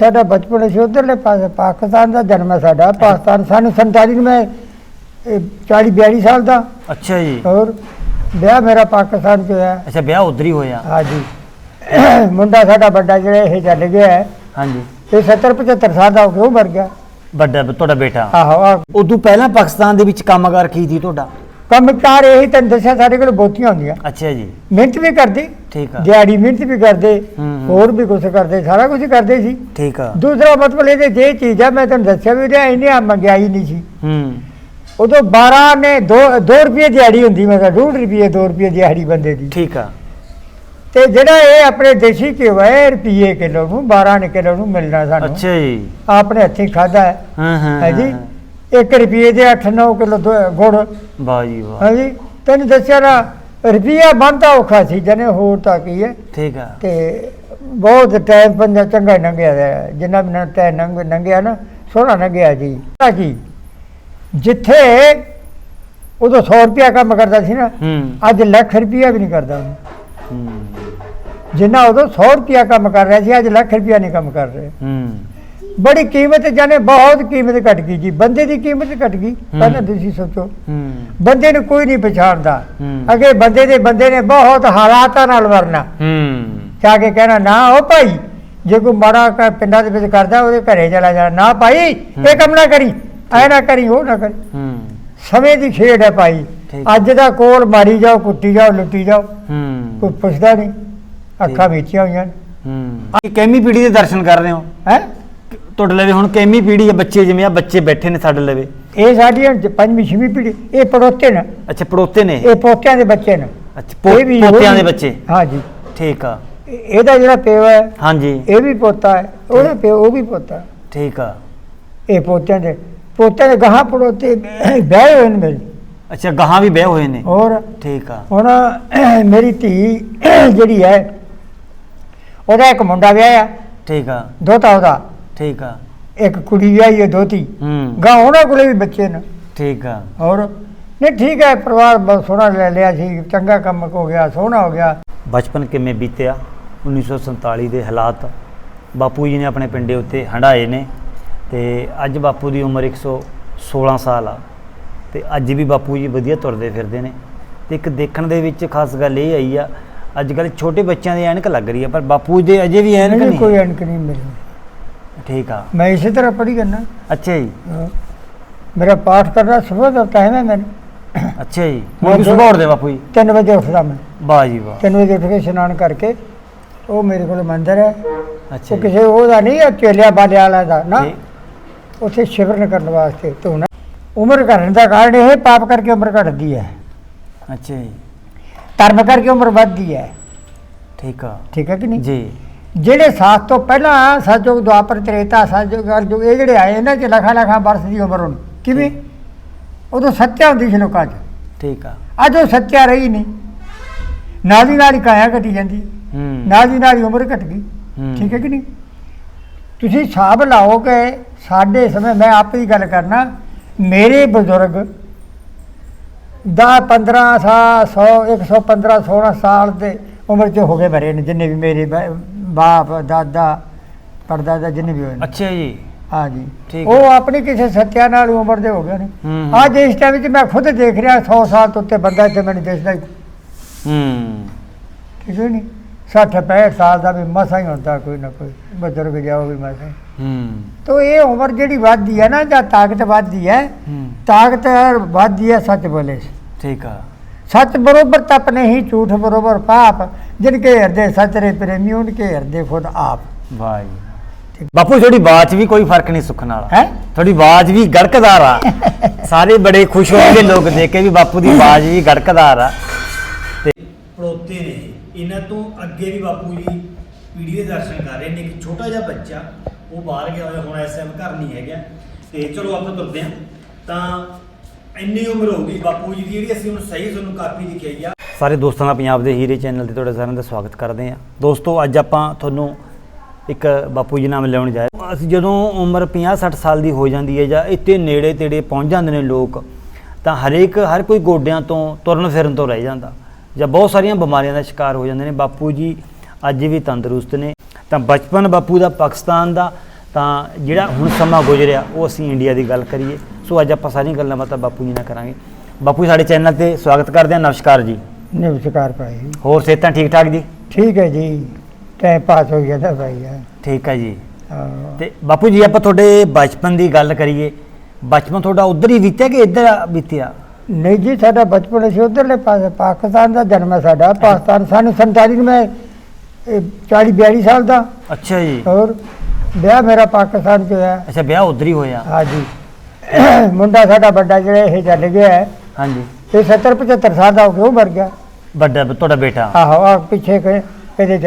ਸਾਡਾ ਬਚਪਨ ਸੀ ਉਧਰਲੇ ਪਾਸੇ ਪਾਕਿਸਤਾਨ ਦਾ ਜਨਮ ਹੈ ਸਾਡਾ। ਪਾਕਿਸਤਾਨ ਸਾਨੂੰ 47 ਨੂੰ ਮੈਂ 40 42 ਸਾਲ ਦਾ। ਅੱਛਾ ਜੀ। ਔਰ ਵਿਆਹ ਮੇਰਾ ਪਾਕਿਸਤਾਨ ਚ ਹੋਇਆ। ਅੱਛਾ ਵਿਆਹ ਉਧਰ ਹੀ ਹੋਇਆ। ਹਾਂਜੀ। ਮੁੰਡਾ ਸਾਡਾ ਵੱਡਾ ਜਿਹੜਾ ਇਹ ਚੱਲ ਗਿਆ ਹੈ, ਹਾਂਜੀ। ਇਹ 70 75 ਸਾਲ ਦਾ ਹੋ ਕੇ ਉਹ ਮਰ ਗਿਆ। ਵੱਡਾ ਤੁਹਾਡਾ ਬੇਟਾ। ਆਹੋ ਆਹ। ਉਦੋਂ ਪਹਿਲਾਂ ਪਾਕਿਸਤਾਨ ਦੇ ਵਿੱਚ ਕੰਮਕਾਰ ਕੀ ਸੀ ਤੁਹਾਡਾ? ਕੰਮਕਾਰ ਇਹੀ ਤੈਨੂੰ ਦੱਸਿਆ ਸਾਡੇ ਕੋਲ ਬਹੁਤੀਆਂ ਹੁੰਦੀਆਂ। ਅੱਛਾ ਜੀ। ਮਿਹਨਤ ਵੀ ਕਰਦੇ ਠੀਕ ਆ। ਦਿਹਾੜੀ ਮਿਹਨਤ ਵੀ ਕਰਦੇ। ਹੋਰ ਵੀ ਕੁਝ ਕਰਦੇ ਸਾਰਾ ਕੁਝ ਕਰਦੇ ਸੀ। ਠੀਕ ਆ। ਦੂਸਰਾ ਮਤਲਬ ਇਹਦੇ ਜੇ ਚੀਜ਼ ਆ ਮੈਂ ਤੁਹਾਨੂੰ ਦੱਸਿਆ ਵੀ ਇਹਨੇ ਇੰਨੇ ਆ ਮੰਗਿਆਈ ਨਹੀਂ ਸੀ। ਹੂੰ। ਉਦੋਂ 12 ਨੇ 2 2 ਰੁਪਏ ਦਿਹਾੜੀ ਹੁੰਦੀ ਮੈਂ ਕਿਹਾ 2 ਰੁਪਏ 2 ਰੁਪਏ ਦਿਹਾੜੀ ਬੰਦੇ ਦੀ। ਠੀਕ ਆ। ਤੇ ਜਿਹੜਾ ਇਹ ਆਪਣੇ ਦੇਸੀ ਘਿਓ ਹੈ ਰੁਪਏ ਕਿਲੋ ਨੂੰ 12 ਨੇ ਕਿਲੋ ਨੂੰ ਮਿਲਣਾ ਸਾਨੂੰ। ਅੱਛਾ ਜੀ। ਆਪਣੇ ਹੱਥੀਂ ਖਾਦਾ ਹੈ। ਹਾਂ ਹਾਂ ਹੈ ਜੀ? 1 ਰੁਪਏ ਦੇ 8-9 ਕਿਲੋ ਗੁੜ। ਵਾਹ ਜੀ ਵਾਹ। ਹੈ ਜੀ ਤੈਨੂੰ ਦੱਸਿਆ ਨਾ ਰੁਪਿਆ ਬਣਦਾ ਔਖਾ ਸੀ ਜਨੇ ਹੋਰ ਤਾਂ ਕੀ ਹੈ। ਠੀਕ ਆ। ਤੇ ਬਹੁਤ ਟਾਈਮ ਪੰਜਾ ਚੰਗਾ ਲੰਘਿਆ ਜਿੰਨਾ ਵੀ ਟਾਈਮ ਲੰਘ ਲੰਘਿਆ ਨਾ ਸੋਹਣਾ ਲੰਘਿਆ ਜੀ। ਤਾਂ ਕੀ? ਜਿੱਥੇ ਉਦੋਂ 100 ਰੁਪਿਆ ਕੰਮ ਕਰਦਾ ਸੀ ਨਾ ਅੱਜ ਲੱਖ ਰੁਪਿਆ ਵੀ ਨਹੀਂ ਕਰਦਾ ਜਿੰਨਾ ਉਦੋਂ 100 ਰੁਪਿਆ ਕੰਮ ਕਰ ਰਿਹਾ ਸੀ ਅੱਜ ਲੱਖ ਰੁਪਿਆ ਨਹੀਂ ਕੰਮ ਕਰ ਰਿਹਾ। ਹੂੰ। ਬੜੀ ਕੀਮਤ ਜਾਨੇ ਬਹੁਤ ਕੀਮਤ ਘਟ ਗਈ ਜੀ। ਬੰਦੇ ਦੀ ਕੀਮਤ ਘਟ ਗਈ ਪਹਿਲਾਂ ਤੁਸੀਂ ਸੋਚੋ। ਬੰਦੇ ਨੂੰ ਕੋਈ ਨਹੀਂ ਪਛਾਣਦਾ। ਅਗੇ ਬੰਦੇ ਦੇ ਬੰਦੇ ਨੇ ਬਹੁਤ ਹਾਲਾਤਾਂ ਨਾਲ ਵਰਨਾ। ਜਾ ਕੇ ਕਹਿਣਾ ਨਾ ਉਹ ਭਾਈ ਜੇ ਕੋਈ ਮਾੜਾ ਪਿੰਡਾਂ ਦੇ ਵਿੱਚ ਕਰਦਾ ਉਹਦੇ ਘਰੇ ਚਲਾ ਜਾਣਾ ਨਾ ਭਾਈ ਇਹ ਕੰਮ ਨਾ ਕਰੀ। ਐ ਨਾ ਕਰੀ ਉਹ ਨਾ ਕਰੀ। ਸਮੇਂ ਦੀ ਖੇਡ ਹੈ ਭਾਈ। ਅੱਜ ਦਾ ਕੋਲ ਮਾਰੀ ਜਾਓ ਕੁੱਟੀ ਜਾਓ ਲੁੱਟੀ ਜਾਓ। ਕੋਈ ਪੁੱਛਦਾ ਨਹੀਂ। ਅੱਖਾਂ ਮੀਚੀਆਂ ਹੋਈਆਂ ਹੂੰ। ਇਹ ਕੈਮੀ ਪੀੜੀ ਦੇ ਦਰਸ਼ਨ ਕਰ ਰਹੇ ਹੋ? ਹੈ? ਤੁਹਾਡੇ ਲਵੇ। ਹੁਣ ਕੈਮੀ ਪੀੜੀ ਹੈ ਬੱਚੇ ਜਿਵੇਂ ਆ ਬੱਚੇ ਬੈਠੇ ਨੇ ਸਾਡੇ ਲਵੇ। ਇਹ ਸਾਡੀਆਂ ਜ- ਪੰਜਵੀਂ ਛੇਵੀਂ ਪੀੜ੍ਹੀ ਇਹ ਪੜੋਤੇ ਨੇ। ਅੱਛਾ ਪੜੋਤੇ ਨੇ? ਇਹ? ਪੋਤਿਆਂ ਦੇ ਬੱਚੇ ਨੇ। ਅੱਛਾ ਪੋ- ਇਹ ਵੀ- ਪੋਤਿਆਂ ਦੇ ਬੱਚੇ? ਹਾਂ ਜੀ ਠੀਕ ਆ। ਇਹ- ਇਹਦਾ ਜਿਹੜਾ ਪਿਓ ਹੈ ਹਾਂਜੀ। ਇਹ ਵੀ ਪੋਤਾ ਹੈ। ਉਹਦਾ ਪਿਓ ਉਹ ਵੀ ਪੋਤਾ ਹੈ। ਠੀਕ ਆ। ਇਹ ਪੋਤਿਆਂ ਦੇ ਪੋਤਿਆਂ ਦੇ ਗਾਹਾਂ ਪੜੋਤੇ ਵਿਆਹੇ ਹੋਏ ਨੇ ਮੇਰੇ। ਅੱਛਾ ਗਾਹਾਂ ਵੀ ਵਿਆਹ ਹੋਏ ਨੇ? ਹੋਰ? ਠੀਕ ਆ। ਹੁਣ ਮੇਰੀ ਧੀ ਜਿਹੜੀ ਹੈ ਉਹਦਾ ਇੱਕ ਮੁੰਡਾ ਵਿਆਹਿਆ। ਠੀਕ ਆ। ਦੋਤਾ ਉਹਦਾ। ਠੀਕ ਆ। ਇੱਕ ਕੁੜੀ ਵਿਆਹੀ ਹੈ ਦੋਤੀ ਹੂੰ। ਗਾਂ ਉਹਨਾਂ ਕੋਲੇ ਵੀ ਬੱਚੇ ਨੇ। ਠੀਕ ਆ। ਹੋਰ? ਨਹੀਂ ਠੀਕ ਹੈ ਪਰਿਵਾਰ ਬਹੁਤ ਸੋਹਣਾ ਲੈ ਲਿਆ ਸੀ ਚੰਗਾ ਕੰਮ ਹੋ ਗਿਆ ਸੋਹਣਾ ਹੋ ਗਿਆ। ਬਚਪਨ ਕਿਵੇਂ ਬੀਤਿਆ? 1947 ਦੇ ਹਾਲਾਤ। ਬਾਪੂ ਜੀ ਨੇ ਆਪਣੇ ਪਿੰਡੇ ਉੱਤੇ ਹੰਡਾਏ ਨੇ ਤੇ ਅੱਜ ਬਾਪੂ ਦੀ ਉਮਰ 116 ਸਾਲ ਆ ਤੇ ਅੱਜ ਵੀ ਬਾਪੂ ਜੀ ਵਧੀਆ ਤੁਰਦੇ ਫਿਰਦੇ ਨੇ। ਤੇ ਇੱਕ ਦੇਖਣ ਦੇ ਵਿੱਚ ਖਾਸ ਗੱਲ ਇਹ ਆਈ ਆ ਅੱਜ ਕੱਲ ਛੋਟੇ ਬੱਚਿਆਂ ਦੀ ਐਨਕ ਲੱਗ ਰਹੀ ਆ ਪਰ ਬਾਪੂ ਦੇ ਅਜੇ ਵੀ ਐਨਕ ਨਹੀਂ ਕੋਈ ਅਣਕ ਨਹੀਂ ਮਿਲੀ। ਠੀਕ ਆ। ਮੈਂ ਇਸੇ ਤਰ੍ਹਾਂ ਪੜ੍ਹੀ ਕਰਨਾ ਅੱਛਾ ਜੀ। ਮੇਰਾ ਪਾਠ ਕਰਨਾ ਸਵੇਰ ਦਾ ਟਾਈਮ ਹੈ ਮੈਨੂੰ। ਅੱਛਾ ਜੀ। ਹੁਣ ਵੀ ਉੱਠਦੇ ਬਾਪੂ ਜੀ? 3 ਵਜੇ ਉੱਠਦਾ ਮੈਂ। ਵਾਹ ਜੀ ਵਾਹ। 3 ਵਜੇ ਉੱਠ ਕੇ ਇਸ਼ਨਾਨ ਕਰਕੇ ਉਹ ਮੇਰੇ ਕੋਲ ਮੰਦਰ ਹੈ। ਅੱਛਾ ਉਹ ਜੀ। ਕਿਸੇ ਉਹਦਾ ਨਹੀਂ ਹੈ ਚੇਲਿਆ ਬਾਲਿਆ ਵਾਲਾ ਦਾ ਨਾ। ਉੱਥੇ ਸ਼ਿਵਰਨ ਕਰਨ ਵਾਸਤੇ ਧੋਣਾ ਉਮਰ ਘਟਣ ਦਾ ਕਾਰਨ ਇਹ ਪਾਪ ਕਰਕੇ ਉਮਰ ਘਟਦੀ ਹੈ। ਅੱਛਾ ਜੀ। ਧਰਮ ਕਰਕੇ ਉਮਰ ਵੱਧਦੀ ਹੈ। ਠੀਕ ਆ। ਠੀਕ ਹੈ ਕਿ ਨਹੀਂ? ਜੀ। ਜਿਹੜੇ ਸਾਥ ਤੋਂ ਪਹਿਲਾਂ ਸਤਜੁਗ ਦੁਆਪਰ ਤ੍ਰੇਤਾ ਸਤਜੁਗ ਅਰਜੁਗ ਇਹ ਜਿਹੜੇ ਆਏ ਇਹਨਾਂ 'ਚ ਲੱਖਾਂ ਲੱਖਾਂ ਵਰਸ ਦੀ ਉਮਰ ਹੁਣ। ਕਿਵੇਂ? ਉਦੋਂ ਸੱਚਾ ਹੁੰਦੀ ਸੀ ਲੋਕਾਂ 'ਚ। ਠੀਕ ਆ। ਅੱਜ ਉਹ ਸੱਚਾ ਰਹੀ ਨਹੀਂ। ਨਾਲ ਦੀ ਨਾਲ ਹੀ ਕਾਇਆ ਘਟੀ ਜਾਂਦੀ। ਹੂੰ। ਨਾਲ ਦੀ ਨਾਲ ਹੀ ਉਮਰ ਘਟ ਗਈ। ਠੀਕ ਹੈ ਕਿ ਨਹੀਂ? ਤੁਸੀਂ ਹਿਸਾਬ ਲਾਓ ਕਿ ਸਾਡੇ ਸਮੇਂ ਮੈਂ ਆਪ ਹੀ ਗੱਲ ਕਰਨਾ ਮੇਰੇ ਬਜ਼ੁਰਗ 10 15 ਸਾਲ 100 115 16 ਸਾਲ ਦੇ ਉਮਰ 'ਚ ਹੋ ਗਏ ਮਰੇ ਨੇ ਜਿੰਨੇ ਵੀ ਮੇਰੇ ਬਾਪ ਦਾਦਾ ਪੜਦਾਦਾ ਜਿੰਨੇ ਵੀ ਹੋਏ ਨੇ। ਅੱਛਾ ਜੀ। ਹਾਂ ਜੀ ਠੀਕ ਉਹ ਹੈ। ਆਪਣੀ ਕਿਸੇ ਸੱਤਿਆ ਨਾਲ ਹੀ ਉਮਰ ਦੇ ਹੋ ਗਏ ਨੇ। ਹੂੰ ਅੱਜ ਇਸ ਟਾਈਮ ਵਿੱਚ ਮੈਂ ਖੁਦ ਦੇਖ ਰਿਹਾ 100 ਸਾਲ ਤੋਂ ਉੱਤੇ ਬੰਦਾ ਇੱਥੇ ਮੈਨੂੰ ਦਿਸਦਾ ਹੀ। ਹੂੰ। ਹੈ ਨਹੀਂ? 60 65 ਸਾਲ ਦਾ ਵੀ ਮਸਾ ਹੀ ਹੁੰਦਾ ਕੋਈ ਨਾ ਕੋਈ। ਬਜ਼ੁਰਗ ਜਾਓ ਵੀ ਮਸਾ ਹੀ। ਹੂੰ। ਤੋ ਇਹ ਉਮਰ ਜਿਹੜੀ ਵੱਧਦੀ ਹੈ ਨਾ ਜਾਂ ਤਾਕਤ ਵੱਧਦੀ ਹੈ ਹੂੰ। ਤਾਕਤ ਵੱਧਦੀ ਹੈ ਸੱਚ ਬੋਲੇ। ਠੀਕ ਆ। ਸੱਚ ਬਰੋਬਰ ਤਪ ਨਹੀਂ ਝੂਠ ਬਰੋਬਰ ਪਾਪ। ਜਿਨ ਕੇ ਹਿਰਦੇ ਸਚਰੇ ਪ੍ਰੇਮੀ ਉਨ ਕੇ ਹਿਰਦੇ ਖੁਦ ਆਪ। ਵਾਹ ਬਾਪੂ ਥੋੜੀ ਬਾਤ ਵੀ ਕੋਈ ਫ਼ਰਕ ਨਹੀਂ ਸੁੱਖ ਨਾਲ ਹੈ? ਥੋੜੀ ਬਾਜ ਵੀ ਗੜਕਦਾਰ ਆ। ਸਾਰੇ ਬੜੇ ਖੁਸ਼ ਹੋਣਗੇ ਲੋਕ ਦੇਖ ਕੇ ਵੀ ਬਾਪੂ ਦੀ ਬਾਜ ਵੀ ਗੜਕਦਾਰ ਆ। ਤੇ ਪੜੋਤੇ ਨੇ ਇਹਨਾਂ ਤੋਂ ਅੱਗੇ ਵੀ ਬਾਪੂ ਜੀ ਪੀੜੀ ਦਰਸ਼ਨ ਕਰ ਰਹੇ ਨੇ। ਇੱਕ ਛੋਟਾ ਜਿਹਾ ਬੱਚਾ ਉਹ ਬਾਹਰ ਗਿਆ ਹੋਇਆ ਹੁਣ ਐਸਐਮ ਘਰ ਨਹੀਂ ਹੈਗਾ। ਤੇ ਚਲੋ ਆਪਾਂ ਤੁਰਦੇ ਆ ਤਾਂ ਇੰਨੀ ਉਮਰ ਹੋ ਗਈ ਬਾਪੂ ਜੀ ਦੀ, ਜਿਹੜੀ ਅਸੀਂ ਹੁਣ ਸਹੀ ਤੁਹਾਨੂੰ ਕਾਪੀ ਦਿਖਾਈ ਆ। ਸਾਰੇ ਦੋਸਤਾਂ ਦਾ ਪੰਜਾਬ ਦੇ ਹੀਰੇ ਚੈਨਲ ਤੇ ਤੁਹਾਡਾ ਸਾਰਿਆਂ ਦਾ ਸਵਾਗਤ ਕਰਦੇ ਹਾਂ। ਦੋਸਤੋ, ਅੱਜ ਆਪਾਂ ਤੁਹਾਨੂੰ ਇੱਕ ਬਾਪੂ ਜੀ ਨਾਮ ਲਿਆਉਣ ਜਾ ਰਹੇ ਅਸੀਂ ਜਦੋਂ ਉਮਰ 50 60 ਸਾਲ ਦੀ ਹੋ ਜਾਂਦੀ ਹੈ ਜਾਂ ਇੱਥੇ ਨੇੜੇ ਤੇੜੇ ਪਹੁੰਚ ਜਾਂਦੇ ਨੇ ਲੋਕ, ਤਾਂ ਹਰੇਕ, ਹਰ ਕੋਈ ਗੋਡਿਆਂ ਤੋਂ ਤੁਰਨ ਫਿਰਨ ਤੋਂ ਰਹਿ ਜਾਂਦਾ। ਜਾਂ ਬਹੁਤ ਸਾਰੀਆਂ ਬਿਮਾਰੀਆਂ ਦਾ ਸ਼ਿਕਾਰ ਹੋ ਜਾਂਦੇ ਨੇ। ਬਾਪੂ ਜੀ ਅੱਜ ਵੀ ਤੰਦਰੁਸਤ ਨੇ। ਤਾਂ ਬਚਪਨ ਬਾਪੂ ਦਾ ਪਾਕਿਸਤਾਨ ਦਾ, ਤਾਂ ਜਿਹੜਾ ਹੁਣ ਸਮਾਂ ਗੁਜ਼ਰਿਆ, ਉਹ ਅਸੀਂ ਇੰਡੀਆ ਦੀ ਗੱਲ ਕਰੀਏ। ਸੋ ਅੱਜ ਆਪਾਂ ਸਾਰੀਆਂ ਗੱਲਾਂ ਬਾਤਾਂ ਬਾਪੂ ਜੀ ਨਾਲ ਕਰਾਂਗੇ। ਬਾਪੂ ਜੀ ਸਾਡੇ ਚੈਨਲ ਤੇ ਸਵਾਗਤ ਕਰਦੇ ਹਾਂ। ਨਮਸਕਾਰ ਜੀ। ਨਮਸਕਾਰ ਭਾਈ ਹੋਰ ਸਿਹਤਾਂ ਠੀਕ ਠਾਕ ਜੀ? ਠੀਕ ਹੈ ਜੀ। ਟਾਈਮ ਪਾਸ ਹੋ ਜਾਂਦਾ ਭਾਈ ਹੈ ਠੀਕ ਹੈ ਜੀ। ਹਾਂ। ਤੇ ਬਾਪੂ ਜੀ ਆਪਾਂ ਤੁਹਾਡੇ ਬਚਪਨ ਦੀ ਗੱਲ ਕਰੀਏ। ਬਚਪਨ ਤੁਹਾਡਾ ਉਧਰ ਹੀ ਬੀਤਿਆ ਕਿ ਇੱਧਰ ਬੀਤਿਆ? ਨਹੀਂ ਜੀ ਸਾਡਾ ਬਚਪਨ ਅਸੀਂ ਉਧਰਲੇ ਪਾਸੇ ਪਾਕਿਸਤਾਨ ਦਾ ਜਨਮ ਹੈ ਸਾਡਾ। ਪਾਕਿਸਤਾਨ ਸਾਨੂੰ 47 ਨੂੰ ਮੈਂ 40 42 ਸਾਲ ਦਾ। ਅੱਛਾ ਜੀ। ਔਰ ਵਿਆਹ ਮੇਰਾ ਪਾਕਿਸਤਾਨ 'ਚ ਹੋਇਆ। ਅੱਛਾ ਵਿਆਹ ਉਧਰ ਹੀ ਹੋਇਆ। ਹਾਂਜੀ। ਮੁੰਡਾ ਸਾਡਾ ਵੱਡਾ ਜਿਹੜਾ ਇਹ ਚੱਲ ਗਿਆ ਹੈ ਹਾਂਜੀ। ਇਹ 70 75 ਸਾਲ ਦਾ ਹੋ ਗਿਆ ਉਹ ਮਰ ਗਿਆ। ਵੱਡਾ ਤੁਹਾਡਾ ਬੇਟਾ? ਆਹੋ ਆ ਪਿੱਛੇ ਕਿ ਇਹਦੇ ਚ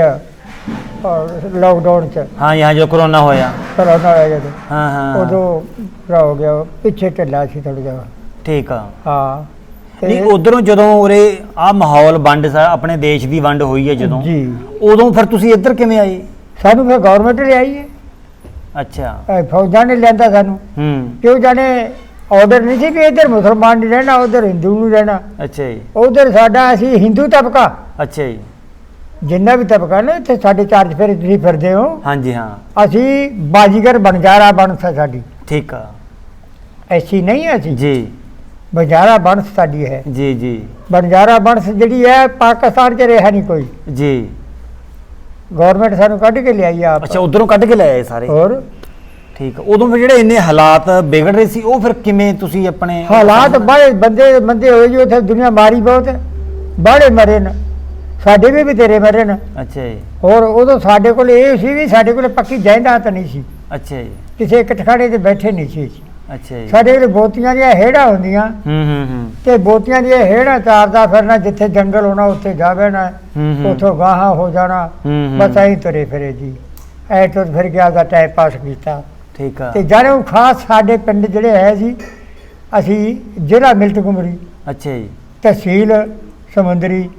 ਲਾਕਡਾਊਨ ਚ। ਹਾਂ ਯਹਾਂ ਜੋ ਕਰੋਨਾ ਹੋਇਆ। ਕਰੋਨਾ ਹੋਇਆ ਜਦੋਂ ਹਾਂ ਹਾਂ। ਉਦੋਂ ਪੂਰਾ ਹੋ ਗਿਆ ਉਹ ਪਿੱਛੇ ਢਿੱਲਾ ਸੀ ਥੋੜਾ ਜਿਹਾ। ਠੀਕ ਆ। ਹਾਂ। ਤੇ- ਨਹੀਂ ਉਧਰੋਂ ਜਦੋਂ ਉਰੇ ਆ ਮਾਹੌਲ ਵੰਡ ਸਾ ਆਪਣੇ ਦੇਸ਼ ਦੀ ਵੰਡ ਹੋਈ ਹੈ ਜਦੋਂ ਜੀ। ਉਦੋਂ ਫਿਰ ਤੁਸੀਂ ਇੱਧਰ ਕਿਵੇਂ ਆਏ? ਸਾਨੂੰ ਫਿਰ ਗਵਰਨਮੈਂਟ ਲਿਆਈ ਹੈ। ਅੱਛਾ। ਇਹ ਫੌਜਾਂ ਨੇ ਲਿਆਂਦਾ ਸਾਨੂੰ। ਹੂੰ। ਕਿਉਂ ਜਾਣੇ? ਆਰਡਰ ਨਹੀਂ ਸੀ ਵੀ ਇੱਧਰ ਮੁਸਲਮਾਨ ਨਹੀਂ ਰਹਿਣਾ ਉਧਰ ਹਿੰਦੂ ਨਹੀਂ ਰਹਿਣਾ। ਅੱਛਾ ਜੀ। ਉਧਰ ਸਾਡਾ ਅਸੀਂ ਹਿੰਦੂ ਤਬਕਾ। ਅੱਛਾ ਜੀ। ਜਿੰਨਾ ਵੀ ਤਬਕਾ ਨਾ ਇੱਥੇ ਸਾਡੇ ਚਾਰਜ ਫਿਰ ਤੁਸੀਂ ਫਿਰਦੇ ਹੋ। ਹਾਂਜੀ ਹਾਂ। ਅਸੀਂ ਬਾਜੀਗਰ ਬਣਜਾਰਾ ਬਣਸ ਹੈ ਸਾਡੀ। ਠੀਕ ਆ। ਐਸੀ ਨਹੀਂ ਹੈ ਅਸੀਂ। ਜੀ। ਬਣਜਾਰਾ ਬਣਸ ਸਾਡੀ ਹੈ। ਜੀ ਜੀ। ਬਣਜਾਰਾ ਬਣਸ ਜਿਹੜੀ ਹੈ ਪਾਕਿਸਤਾਨ 'ਚ ਰਿਹਾ ਨਹੀਂ ਕੋਈ। ਜੀ। ਗਵਰਨਮੈਂਟ ਸਾਨੂੰ ਕੱਢ ਕੇ ਲਿਆਈ ਆਪ। ਅੱਛਾ ਉਧਰੋਂ ਕੱਢ ਕੇ ਲੈ ਆਏ ਸਾਰੇ? ਹੋਰ? ਠੀਕ ਉਦੋਂ ਫਿਰ ਜਿਹੜੇ ਇੰਨੇ ਹਾਲਾਤ ਵਿਗੜ ਰਹੇ ਸੀ ਉਹ ਫਿਰ ਕਿਵੇਂ ਤੁਸੀਂ ਆਪਣੇ ਹਾਲਾਤ ਬੜੇ ਬੰਦੇ ਬੰਦੇ ਹੋਏ ਜੀ ਉੱਥੇ ਦੁਨੀਆ ਮਾਰੀ ਬਹੁਤ। ਹੈ। ਬਾਹਲੇ ਮਰੇ ਨੇ। ਸਾਡੇ ਵੀ ਤੇਰੇ ਮਰੇ ਨੇ। ਅੱਛਾ ਜੀ। ਹੋਰ ਉਦੋਂ ਸਾਡੇ ਕੋਲ ਇਹ ਸੀ ਵੀ ਸਾਡੇ ਕੋਲ ਪੱਕੀ ਜਾਇਦਾਦ ਨਹੀਂ ਸੀ। ਅੱਛਾ ਜੀ। ਕਿਸੇ ਇੱਕ ਟਿਕਾਣੇ ਤੇ ਬੈਠੇ ਨਹੀਂ ਸੀ ਅਸੀਂ। ਅੱਛਾ ਜੀ। ਸਾਡੇ ਕੋਲ ਬੋਤੀਆਂ ਦੀਆਂ ਹੇੜਾਂ ਹੁੰਦੀਆਂ ਹੂੰ ਹੂੰ ਹੂੰ। ਤੇ ਬੋਤੀਆਂ ਦੀਆਂ ਹੇੜਾਂ ਚਾਰਦਾ ਫਿਰਨਾ ਜਿੱਥੇ ਜੰਗਲ ਹੋਣਾ ਉੱਥੇ ਜਾ ਬਹਿਣਾ ਹੂੰ ਹੂੰ। ਉਥੋਂ ਗਾਹਾਂ ਹੋ ਜਾਣਾ ਹੂੰ, ਹੂੰ। ਬਸ ਐਂ ਤੁਰੇ ਫਿਰੇ ਜੀ। ਐ ਤੋਂ ਫਿਰ ਗਿਆ ਦਾ ਟਾਈਮ ਪਾਸ ਕੀਤਾ। ਠੀਕ ਆ। ਤੇ ਜਾਣੇ ਉਹ ਖਾਸ ਸਾਡੇ ਪਿੰਡ ਜਿਹੜੇ ਹੈ ਜੀ ਅਸੀਂ ਜ਼ਿਲ੍ਹਾ ਮਿਲਟ ਕੁਮਰੀ ਅੱਛਾ ਜੀ। ਤਹਿਸੀਲ ਸਮੁੰਦਰੀ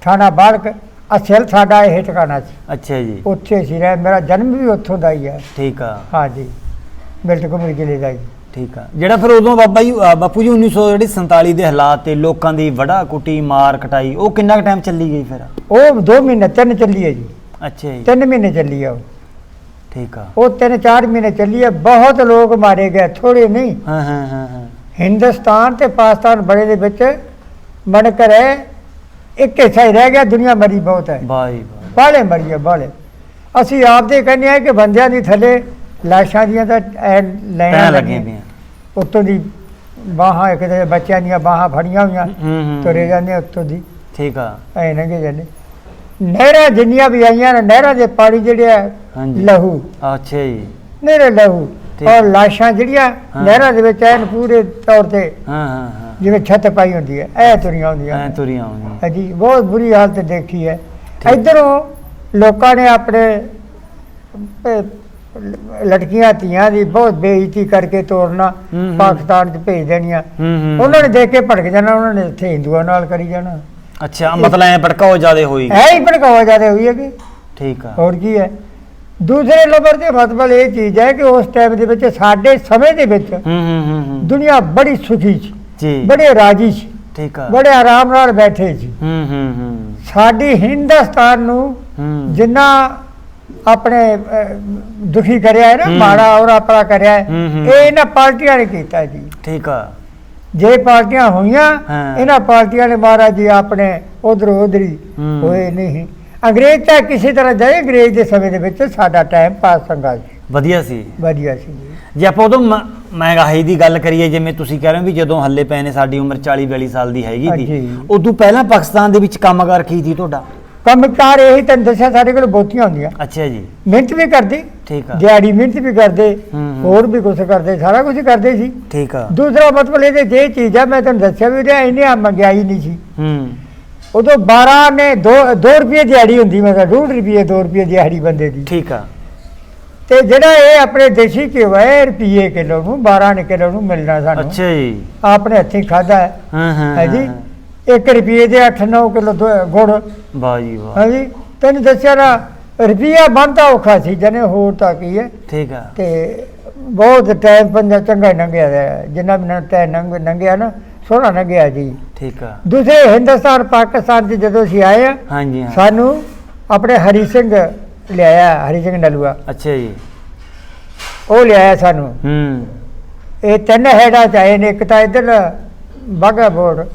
ਥਾਣਾ ਬਾਲਕ ਅਸਲ ਸਾਡਾ ਇਹ ਠਿਕਾਣਾ ਸੀ। ਅੱਛਾ ਜੀ। ਉੱਥੇ ਸੀ ਰਹਿ ਮੇਰਾ ਜਨਮ ਵੀ ਉੱਥੋਂ ਦਾ ਹੀ ਹੈ। ਠੀਕ ਆ। ਹਾਂ ਜੀ ਮਿਲਟ ਕੁਮਰੀ ਜ਼ਿਲ੍ਹੇ ਦਾ ਜੀ ਠੀਕ ਆ। ਜਿਹੜਾ ਫਿਰ ਉਦੋਂ ਬਾਬਾ ਜੀ ਅ, ਬਾਪੂ ਜੀ 1947 ਦੇ ਹਾਲਾਤ ਤੇ ਲੋਕਾਂ ਦੀ ਵੜਾ ਕੁੱਟੀ ਮਾਰ ਕਟਾਈ ਉਹ ਕਿੰਨਾ ਕੁ ਟਾਈਮ ਚੱਲੀ ਗਈ ਫਿਰ? ਉਹ 2 ਮਹੀਨੇ ਤਿੰਨ ਚੱਲੀ ਹੈ ਜੀ। ਅੱਛਾ ਜੀ। ਤਿੰਨ ਮਹੀਨੇ ਚੱਲੀ ਆ ਉਹ। ਠੀਕ ਆ। ਉਹ ਤਿੰਨ ਚਾਰ ਮਹੀਨੇ ਚੱਲੀ ਹੈ ਬਹੁਤ ਲੋਕ ਮਾਰੇ ਗਏ ਥੋੜੇ ਨਹੀਂ। ਹਾਂ ਹਾਂ ਹਾਂ ਹਾਂ। ਹਿੰਦੁਸਤਾਨ ਤੇ ਪਾਕਿਸਤਾਨ ਬੜੇ ਦੇ ਵਿੱਚ ਮਨ ਕਰੇ ਇੱਕ ਹਿੱਸਾ ਹੀ ਰਹਿ ਗਿਆ ਦੁਨੀਆ ਮਰੀ ਬਹੁਤ ਹੈ। ਬਾਈ ਬਾਈ ਬਾਲੇ ਮਰੀਏ ਬਾਲੇ ਅਸੀਂ ਆਪਦੇ ਕਹਿੰਦੇ ਆ ਕਿ ਬੰਦਿਆਂ ਦੀ ਥੱਲੇ ਲਾਸ਼ਾਂ ਦੀਆਂ ਤਾਂ ਐ ਪੈਣ ਲੈਣਾ ਲੱਗੇ ਲੱਗੀਆਂ। ਪਈਆਂ। ਉੱਤੋਂ ਦੀ ਬਾਹਾਂ ਇੱਕ ਤੇ ਬੱਚਿਆਂ ਦੀਆਂ ਬਾਹਾਂ ਫੜੀਆਂ ਹੋਈਆਂ ਹੂੰ ਤੁਰੇ ਜਾਂਦੇ ਉੱਤੋਂ ਦੀ। ਠੀਕ ਆ। ਐ ਲੰਘੇ ਜਾਂਦੇ। ਨਹਿਰਾਂ ਜਿੰਨੀਆਂ ਵੀ ਆਈਆਂ ਨੇ ਨਹਿਰਾਂ ਦੇ ਪਾਣੀ ਜਿਹੜੇ ਆ ਹਾਂਜੀ। ਲਹੂ। ਅੱਛਾ ਜੀ। ਨਹਿਰੇ ਲਹੂ। ਠੀਕ। ਔਰ ਲਾਸ਼ਾਂ ਜਿਹੜੀਆਂ ਹਾਂ। ਨਹਿਰਾਂ ਦੇ ਵਿੱਚ ਐਨ ਪੂਰੇ ਤੌਰ ਤੇ ਹਾਂ ਹਾਂ ਹਾਂ। ਜਿਵੇਂ ਛੱਤ ਪਾਈ ਹੁੰਦੀ ਹੈ ਐ ਤੁਰੀਆਂ ਹੁੰਦੀਆਂ ਐ। ਤੁਰੀਆਂ ਆਉਣੀ ਹਾਂਜੀ ਬਹੁਤ ਬੁਰੀ ਹਾਲਤ ਦੇਖੀ ਹੈ। ਠੀਕ। ਇਧਰੋਂ ਲੋਕਾਂ ਨੇ ਆਪਣੇ ਪ- ਲੜਕੀਆਂ ਧੀਆਂ ਦੀ ਬਹੁਤ ਬੇਇੱਜ਼ਤੀ ਕਰਕੇ ਤੋਰਨਾ। ਪਾਕਿਸਤਾਨ 'ਚ ਭੇਜ ਦੇਣੀਆਂ। ਉਹਨਾਂ ਨੇ ਦੇਖ ਕੇ ਭੜਕ ਜਾਣਾ ਉਹਨਾਂ ਨੇ ਇੱਥੇ ਹਿੰਦੂਆਂ ਨਾਲ ਕਰੀ ਜਾਣਾ। ਅੱਛਾ ਮਤਲਬ ਐ ਭੜਕਾਓ ਜਿਆਦੇ ਹੋਈ ਹੈ ਹੀ ਭੜਕਾਵਾ ਜ਼ਿਆਦਾ ਹੋਈ ਹੈ ਕਿ ਠੀਕ ਆ। ਹੋਰ ਕੀ ਹੈ? ਦੂਸਰੇ ਨੰਬਰ ਤੇ ਮਤਲਬ ਇਹ ਚੀਜ਼ ਹੈ ਕਿ ਉਸ ਟਾਈਮ ਦੇ ਵਿੱਚ ਸਾਡੇ ਸਮੇਂ ਦੇ ਵਿੱਚ ਹੂੰ ਹੂੰ ਹੂੰ ਹੂੰ। ਦੁਨੀਆ ਬੜੀ ਸੁਖੀ ਸੀ ਜੀ। ਬੜੇ ਰਾਜੀ ਸੀ। ਠੀਕ ਆ। ਬੜੇ ਆਰਾਮ ਨਾਲ ਬੈਠੇ ਸੀ। ਹੂੰ ਹੂੰ ਹੂੰ। ਸਾਡੀ ਹਿੰਦੁਸਤਾਨ ਨੂੰ ਜਿੰਨਾ ਆਪਣੇ ਅਹ, ਦੁਖੀ ਕਰਿਆ ਹੈ ਨਾ। ਮਾੜਾ ਔਰ ਆਪਣਾ ਕਰਿਆ ਹੈ, ਹੂੰ, ਹੂੰ। ਇਹ ਇਹਨਾਂ ਪਾਰਟੀਆਂ ਨੇ ਕੀਤਾ ਜੀ ਠੀਕ ਆ ਜੇ ਪਾਰਟੀਆਂ ਹੋਈਆਂ ਹਾਂ। ਇਹਨਾਂ ਪਾਰਟੀਆਂ ਨੇ ਮਹਾਰਾਜ ਜੀ ਆਪਣੇ ਉਧਰ ਉਧਰੀ ਹੂੰ। ਹੋਏ ਨਹੀਂ ਅੰਗਰੇਜ਼ ਤਾਂ ਕਿਸੇ ਤਰ੍ਹਾਂ ਜਾਏ ਅੰਗਰੇਜ਼ ਦੇ ਸਮੇਂ ਦੇ ਵਿੱਚ ਸਾਡਾ ਟਾਈਮ ਪਾਸ ਚੰਗਾ ਸੀ ਵਧੀਆ ਸੀ ਵਧੀਆ ਸੀ ਜੀ ਜੇ ਆਪਾਂ ਉਦੋਂ ਮ- ਮਹਿੰਗਾਈ ਦੀ ਗੱਲ ਕਰੀਏ ਜਿਵੇਂ ਤੁਸੀਂ ਕਹਿ ਰਹੇ ਹੋ ਵੀ ਜਦੋਂ ਹੱਲੇ ਪਏ ਨੇ ਸਾਡੀ ਉਮਰ 40 42 ਸਾਲ ਦੀ ਹੈਗੀ ਸੀ ਹਾਂਜੀ। ਉਦੋਂ ਪਹਿਲਾਂ ਪਾਕਿਸਤਾਨ ਦੇ ਵਿੱਚ ਕੰਮਕਾਰ ਕੀ ਸੀ ਤੁਹਾਡਾ ਕੰਮਕਾਰ ਇਹੀ ਤੈਨੂੰ ਦੱਸਿਆ ਸਾਡੇ ਕੋਲ ਬਹੁਤੀਆਂ ਹੁੰਦੀਆਂ। ਅੱਛਾ ਜੀ। ਮਿਹਨਤ ਵੀ ਕਰਦੇ ਠੀਕ ਆ। ਦਿਹਾੜੀ ਮਿਹਨਤ ਵੀ ਕਰਦੇ। ਹੋਰ ਵੀ ਕੁਝ ਕਰਦੇ ਸਾਰਾ ਕੁਝ ਕਰਦੇ ਸੀ। ਠੀਕ ਆ। ਦੂਸਰਾ ਮਤਲਬ ਇਹਦੇ ਜੇ ਚੀਜ਼ ਆ ਮੈਂ ਤੁਹਾਨੂੰ ਦੱਸਿਆ ਵੀ ਇਹਦੇ ਇੰਨੀ ਮਹਿੰਗਾਈ ਨਹੀਂ ਸੀ। ਹੂੰ। ਉਦੋਂ 12 ਨੇ 2 2 ਰੁਪਏ ਦਿਹਾੜੀ ਹੁੰਦੀ ਮਤਲਬ 2 ਰੁਪਏ 2 ਰੁਪਏ ਦਿਹਾੜੀ ਬੰਦੇ ਦੀ। ਠੀਕ ਆ। ਤੇ ਜਿਹੜਾ ਇਹ ਆਪਣੇ ਦੇਸੀ ਘਿਓ ਹੈ ਰੁਪਏ ਕਿਲੋ ਨੂੰ 12 ਨੇ ਕਿਲੋ ਨੂੰ ਮਿਲਣਾ ਸਾਨੂੰ। ਅੱਛਾ ਜੀ। ਆਪਣੇ ਹੱਥੀਂ ਖਾਦਾ ਹੈ। ਹਾਂ ਹਾਂ ਹੈ ਜੀ। 1 ਰੁਪਏ ਦੇ 8-9 ਕਿਲੋ ਗੁੜ। ਵਾਹ ਜੀ ਵਾਹ। ਹੈ ਜੀ ਤੈਨੂੰ ਦੱਸਿਆ ਨਾ ਰੁਪਿਆ ਬਣਦਾ ਔਖਾ ਸੀ ਜਨੇ ਹੋਰ ਤਾਂ ਕੀ ਹੈ। ਠੀਕ ਆ। ਤੇ ਬਹੁਤ ਟਾਈਮ ਪੰਜਾ ਚੰਗਾ ਲੰਘਿਆ। ਜਿੰਨਾ ਵੀ ਟਾਈਮ ਲੰਘ ਲੰਘਿਆ ਨਾ ਸੋਹਣਾ ਲੰਘਿਆ ਜੀ। ਠੀਕ ਆ। ਦੂਸਰੇ ਹਿੰਦੁਸਤਾਨ ਪਾਕਿਸਤਾਨ 'ਚ ਜਦੋਂ ਅਸੀਂ ਆਏ ਆ ਹਾਂਜੀ ਹਾਂ। ਸਾਨੂੰ ਆਪਣੇ ਹਰੀ ਸਿੰਘ ਲਿਆਇਆ ਹਰੀ ਸਿੰਘ ਨਲੂਆ। ਅੱਛਾ ਜੀ। ਉਹ ਲਿਆਇਆ ਸਾਨੂੰ। ਹੂੰ। ਇਹ ਤਿੰਨ ਹੈਡਾਂ ਚ ਆਏ ਨੇ ਇੱਕ ਤਾਂ ਇੱਧਰ ਬਾਗਾ ਬੋਰਡ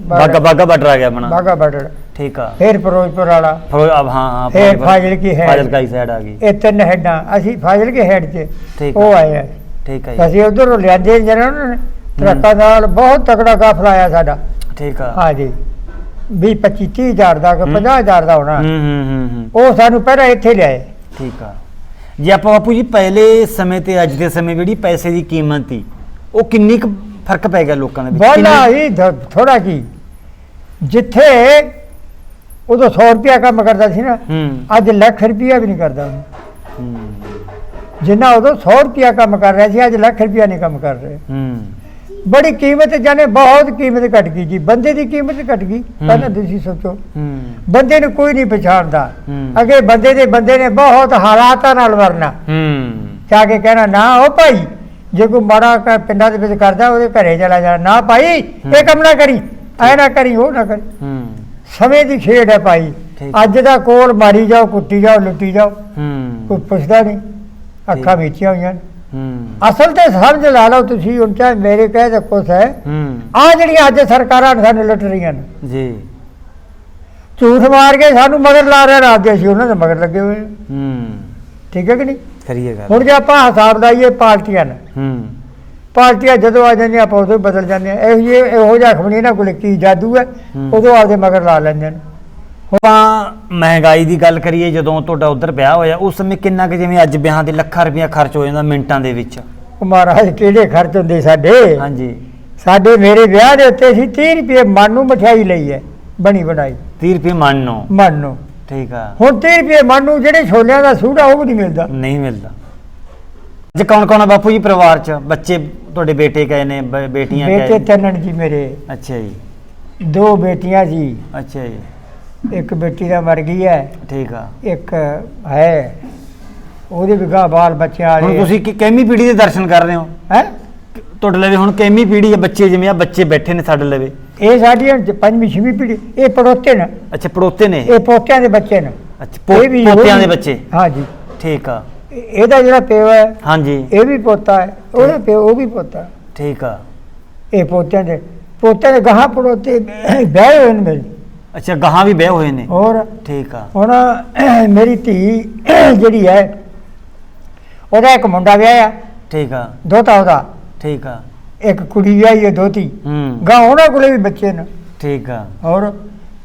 ਬਾਗਾ ਬਾਗਾ ਬਾਰਡਰ ਆ ਗਿਆ ਆਪਣਾ। ਬਾਗਾ ਬਾਰਡਰ। ਠੀਕ ਆ। ਫਿਰ ਫਿਰੋਜ਼ਪੁਰ ਵਾਲਾ। ਫਿਰ ਹਾਂ ਹਾਂ ਫਿਰ ਫਾਜ਼ਿਲਕੀ ਹੈ। ਫਾਜ਼ਿਲਕਾ ਹੀ ਸਾਈਡ ਆ ਗਈ। ਇਹ ਤਿੰਨ ਹੈਡਾਂ ਅਸੀਂ ਫਾਜ਼ਿਲ ਕੇ ਹੈਡ 'ਚ ਠੀਕ ਉਹ ਆਏ ਆ। ਠੀਕ ਆ ਜੀ। ਅਸੀਂ ਉਧਰੋਂ ਲਿਆਂਦੇ ਜਨਾਂ ਨੇ। ਟਰੱਕਾਂ ਨਾਲ ਬਹੁਤ ਤਕੜਾ ਕਾਫਲਾ ਆਇਆ ਸਾਡਾ। ਠੀਕ ਆ। ਹਾਂ ਜੀ। 20 25 30 ਹਜ਼ਾਰ ਦਾ ਕਿ ਹੂੰ। 50 ਹਜ਼ਾਰ ਦਾ ਹੋਣਾ। ਹੂੰ ਹੂੰ ਹੂੰ ਹੂੰ। ਉਹ ਸਾਨੂੰ ਪਹਿਲਾਂ ਇੱਥੇ ਲਿਆਏ। ਠੀਕ ਆ। ਜੇ ਆਪਾਂ ਬਾਪੂ ਜੀ ਪਹਿਲੇ ਸਮੇਂ ਤੇ ਅੱਜ ਦੇ ਸਮੇਂ ਜਿਹੜੀ ਪੈਸੇ ਦੀ ਕੀਮਤ ਸੀ ਉਹ ਕਿੰਨੀ ਕੁ ਫ਼ਰਕ ਪੈ ਗਿਆ ਲੋਕਾਂ ਦੇ ਵਿੱਚ। ਬੋਲਾ ਹੀ ਥੋੜਾ ਕੀ ਜਿੱਥੇ ਉਦੋਂ 100 ਰੁਪਿਆ ਕੰਮ ਕਰਦਾ ਸੀ ਨਾ ਅੱਜ ਲੱਖ ਰੁਪਿਆ ਵੀ ਨਹੀਂ ਕਰਦਾ ਜਿੰਨਾ ਉਦੋਂ 100 ਰੁਪਿਆ ਕੰਮ ਕਰ ਰਿਹਾ ਸੀ ਅੱਜ ਲੱਖ ਰੁਪਿਆ ਨਹੀਂ ਕੰਮ ਕਰ ਰਹੇ। ਹੂੰ। ਬੜੀ ਕੀਮਤ ਜਾਨੇ ਬਹੁਤ ਕੀਮਤ ਘਟ ਗਈ ਜੀ। ਬੰਦੇ ਦੀ ਕੀਮਤ ਘਟ ਗਈ ਪਹਿਲਾਂ ਤੁਸੀਂ ਸੋਚੋ। ਹੂੰ। ਬੰਦੇ ਨੂੰ ਕੋਈ ਨਹੀਂ ਪਛਾਣਦਾ। ਅੱਗੇ ਬੰਦੇ ਦੇ ਬੰਦੇ ਨੇ ਬਹੁਤ ਹਾਲਾਤਾਂ ਨਾਲ ਵਰਨਾ। ਹੂੰ। ਜਾ ਕੇ ਕਹਿਣਾ ਨਾ ਉਹ ਭਾਈ ਜੇ ਕੋਈ ਮਾੜਾ ਕ- ਪਿੰਡਾਂ ਦੇ ਵਿੱਚ ਕਰਦਾ ਉਹਦੇ ਘਰੇ ਚਲਾ ਜਾਣਾ ਨਾ ਭਾਈ ਇਹ ਕੰਮ ਨਾ ਕਰੀ। ਐ ਨਾ ਕਰੀ ਉਹ ਨਾ ਕਰੀ। ਹੂੰ। ਸਮੇਂ ਦੀ ਖੇਡ ਹੈ ਭਾਈ। ਠੀਕ। ਅੱਜ ਦਾ ਕੋਲ ਮਾਰੀ ਜਾਓ ਕੁੱਟੀ ਜਾਓ ਲੁੱਟੀ ਜਾਓ। ਹੂੰ। ਕੋਈ ਪੁੱਛਦਾ ਨਹੀਂ। ਅੱਖਾਂ ਮੀਚੀਆਂ ਹੋਈਆਂ ਨੇ। ਹੂੰ। ਅਸਲ ਤੇ ਸਮਝ ਲਾ ਲਓ ਤੁਸੀਂ ਹੁਣ ਚਾਹੇ ਮੇਰੇ ਕਹਿ ਦੇ ਕੁਛ ਹੈ। ਹੂੰ। ਆ ਜਿਹੜੀਆਂ ਅੱਜ ਸਰਕਾਰਾਂ ਸਾਨੂੰ ਲੁੱਟ ਰਹੀਆਂ ਨੇ। ਜੀ। ਝੂਠ ਮਾਰ ਕੇ ਸਾਨੂੰ ਮਗਰ ਲਾ ਰਹੇ ਰਾਜੇ ਅਸੀਂ ਉਹਨਾਂ ਦੇ ਮਗਰ ਲੱਗੇ ਹੋਏ ਹਾਂ। ਹੂੰ। ਠੀਕ ਹੈ ਕਿ ਨਹੀਂ? ਕਰੀਏ ਗੱਲ। ਹੁਣ ਜੇ ਆਪਾਂ ਹਿਸਾਬ ਲਾਈਏ ਪਾਰਟੀਆਂ ਨੇ ਹੂੰ। ਪਾਰਟੀਆਂ ਜਦੋਂ ਆ ਜਾਂਦੀਆਂ ਆਪਾਂ ਉਦੋਂ ਹੀ ਬਦਲ ਜਾਂਦੇ ਆ ਇਹੋ ਜਿਹੇ ਇਹੋ ਜਿਹਾ ਖਮਣੀ ਇਹਨਾਂ ਕੋਲ ਕੀ ਜਾਦੂ ਹੈ। ਉਦੋਂ ਆਪਦੇ ਮਗਰ ਲਾ ਲੈਂਦੇ ਨੇ। ਆਪਾਂ ਮਹਿੰਗਾਈ ਦੀ ਗੱਲ ਕਰੀਏ ਜਦੋਂ ਤੁਹਾਡਾ ਉਧਰ ਵਿਆਹ ਹੋਇਆ ਉਸ ਸਮੇਂ ਕਿੰਨਾ ਕਿ ਜਿਵੇਂ ਅੱਜ ਵਿਆਹਾਂ ਦੇ ਲੱਖਾਂ ਰੁਪਇਆ ਖਰਚ ਹੋ ਜਾਂਦਾ ਮਿੰਟਾਂ ਦੇ ਵਿੱਚ। ਉਹ ਮਹਾਰਾਜ ਕਿਹੜੇ ਖਰਚ ਹੁੰਦੇ ਸਾਡੇ? ਹਾਂਜੀ। ਸਾਡੇ ਮੇਰੇ ਵਿਆਹ ਦੇ ਉੱਤੇ ਅਸੀਂ 30 ਰੁਪਏ ਮਨ ਨੂੰ ਮਠਿਆਈ ਲਈ ਹੈ ਬਣੀ ਬਣਾਈ। 30 ਰੁਪਏ ਮੰਨ ਨੂੰ? ਮਨ ਨੂੰ। ਠੀਕ ਆ। ਹੁਣ 30 ਰੁਪਏ ਮਨ ਨੂੰ ਜਿਹੜੇ ਛੋਲਿਆਂ ਦਾ ਸੂੜਾ ਉਹ ਵੀ ਨਹੀਂ ਮਿਲਦਾ। ਨਹੀਂ ਮਿਲਦਾ। ਅੱਜ ਕੌਣ ਕੌਣ ਆ ਬਾਪੂ ਜੀ ਪਰਿਵਾਰ ਚ? ਬੱਚੇ ਤੁਹਾਡੇ ਬੇਟੇ ਕਹੇ ਨੇ ਬ- ਬੇਟੀਆਂ ਬੇਟੇ ਤਿੰਨ ਜੀ ਮੇਰੇ। ਅੱਛਾ ਜੀ। ਦੋ ਬੇਟੀਆਂ ਸੀ ਅੱਛਾ ਜੀ। ਇੱਕ ਬੇਟੀ ਦਾ ਮਰ ਗਈ ਹੈ। ਠੀਕ ਆ। ਇੱਕ ਹੈ। ਉਹਦੇ ਵੀ ਗਾਂ ਬਾਲ ਬੱਚਿਆਂ ਹੁਣ ਵਾਲੇ ਤੁਸੀਂ ਕਿ ਕੈਮੀ ਪੀੜੀ ਦੇ ਦਰਸ਼ਨ ਕਰ ਰਹੇ ਹੋ? ਹੈ? ਤੁਹਾਡੇ ਲਵੇ ਹੁਣ ਕੈਮੀ ਪੀੜੀ ਹੈ ਬੱਚੇ ਜਿਵੇਂ ਆ ਬੱਚੇ ਬੈਠੇ ਨੇ ਸਾਡੇ ਲਵੇ? ਇਹ ਸਾਡੀਆਂ ਜ- ਪੰਜਵੀਂ ਛੇਵੀਂ ਪੀੜ੍ਹੀ ਇਹ ਪੜੋਤੇ ਨੇ। ਅੱਛਾ ਪੜੋਤੇ ਨੇ? ਇਹ? ਪੋਤਿਆਂ ਦੇ ਬੱਚੇ ਨੇ। ਅੱਛਾ ਪੋ- ਇਹ ਵੀ- ਉਹ ਪੋਤਿਆਂ ਦੇ ਵੀ- ਬੱਚੇ? ਹਾਂ ਜੀ ਠੀਕ ਆ। ਇਹ- ਇਹਦਾ ਜਿਹੜਾ ਪਿਓ ਹੈ ਹਾਂਜੀ। ਇਹ ਵੀ ਪੋਤਾ ਹੈ। ਉਹਦਾ ਪਿਓ ਉਹ ਵੀ ਪੋਤਾ ਹੈ। ਠੀਕ ਆ। ਇਹ ਪੋਤਿਆਂ ਦੇ ਪੋਤਿਆਂ ਦੇ ਗਾਹਾਂ ਪੜੋਤੇ ਵਿਆਹੇ ਹੋਏ ਨੇ ਮੇਰੇ। ਅੱਛਾ ਗਾਹਾਂ ਵੀ ਵਿਆਹ ਹੋਏ ਨੇ? ਹੋਰ? ਠੀਕ ਆ। ਹੁਣ ਮੇਰੀ ਧੀ ਜਿਹੜੀ ਹੈ ਉਹਦਾ ਇੱਕ ਮੁੰਡਾ ਵਿਆਹਿਆ। ਠੀਕ ਆ। ਦੋਤਾ ਉਹਦਾ। ਠੀਕ ਆ। ਇੱਕ ਕੁੜੀ ਵਿਆਹੀ ਹੈ ਦੋਤੀ ਹੂੰ। ਗਾਂ ਉਹਨਾਂ ਕੋਲੇ ਵੀ ਬੱਚੇ ਨੇ। ਠੀਕ ਆ। ਔਰ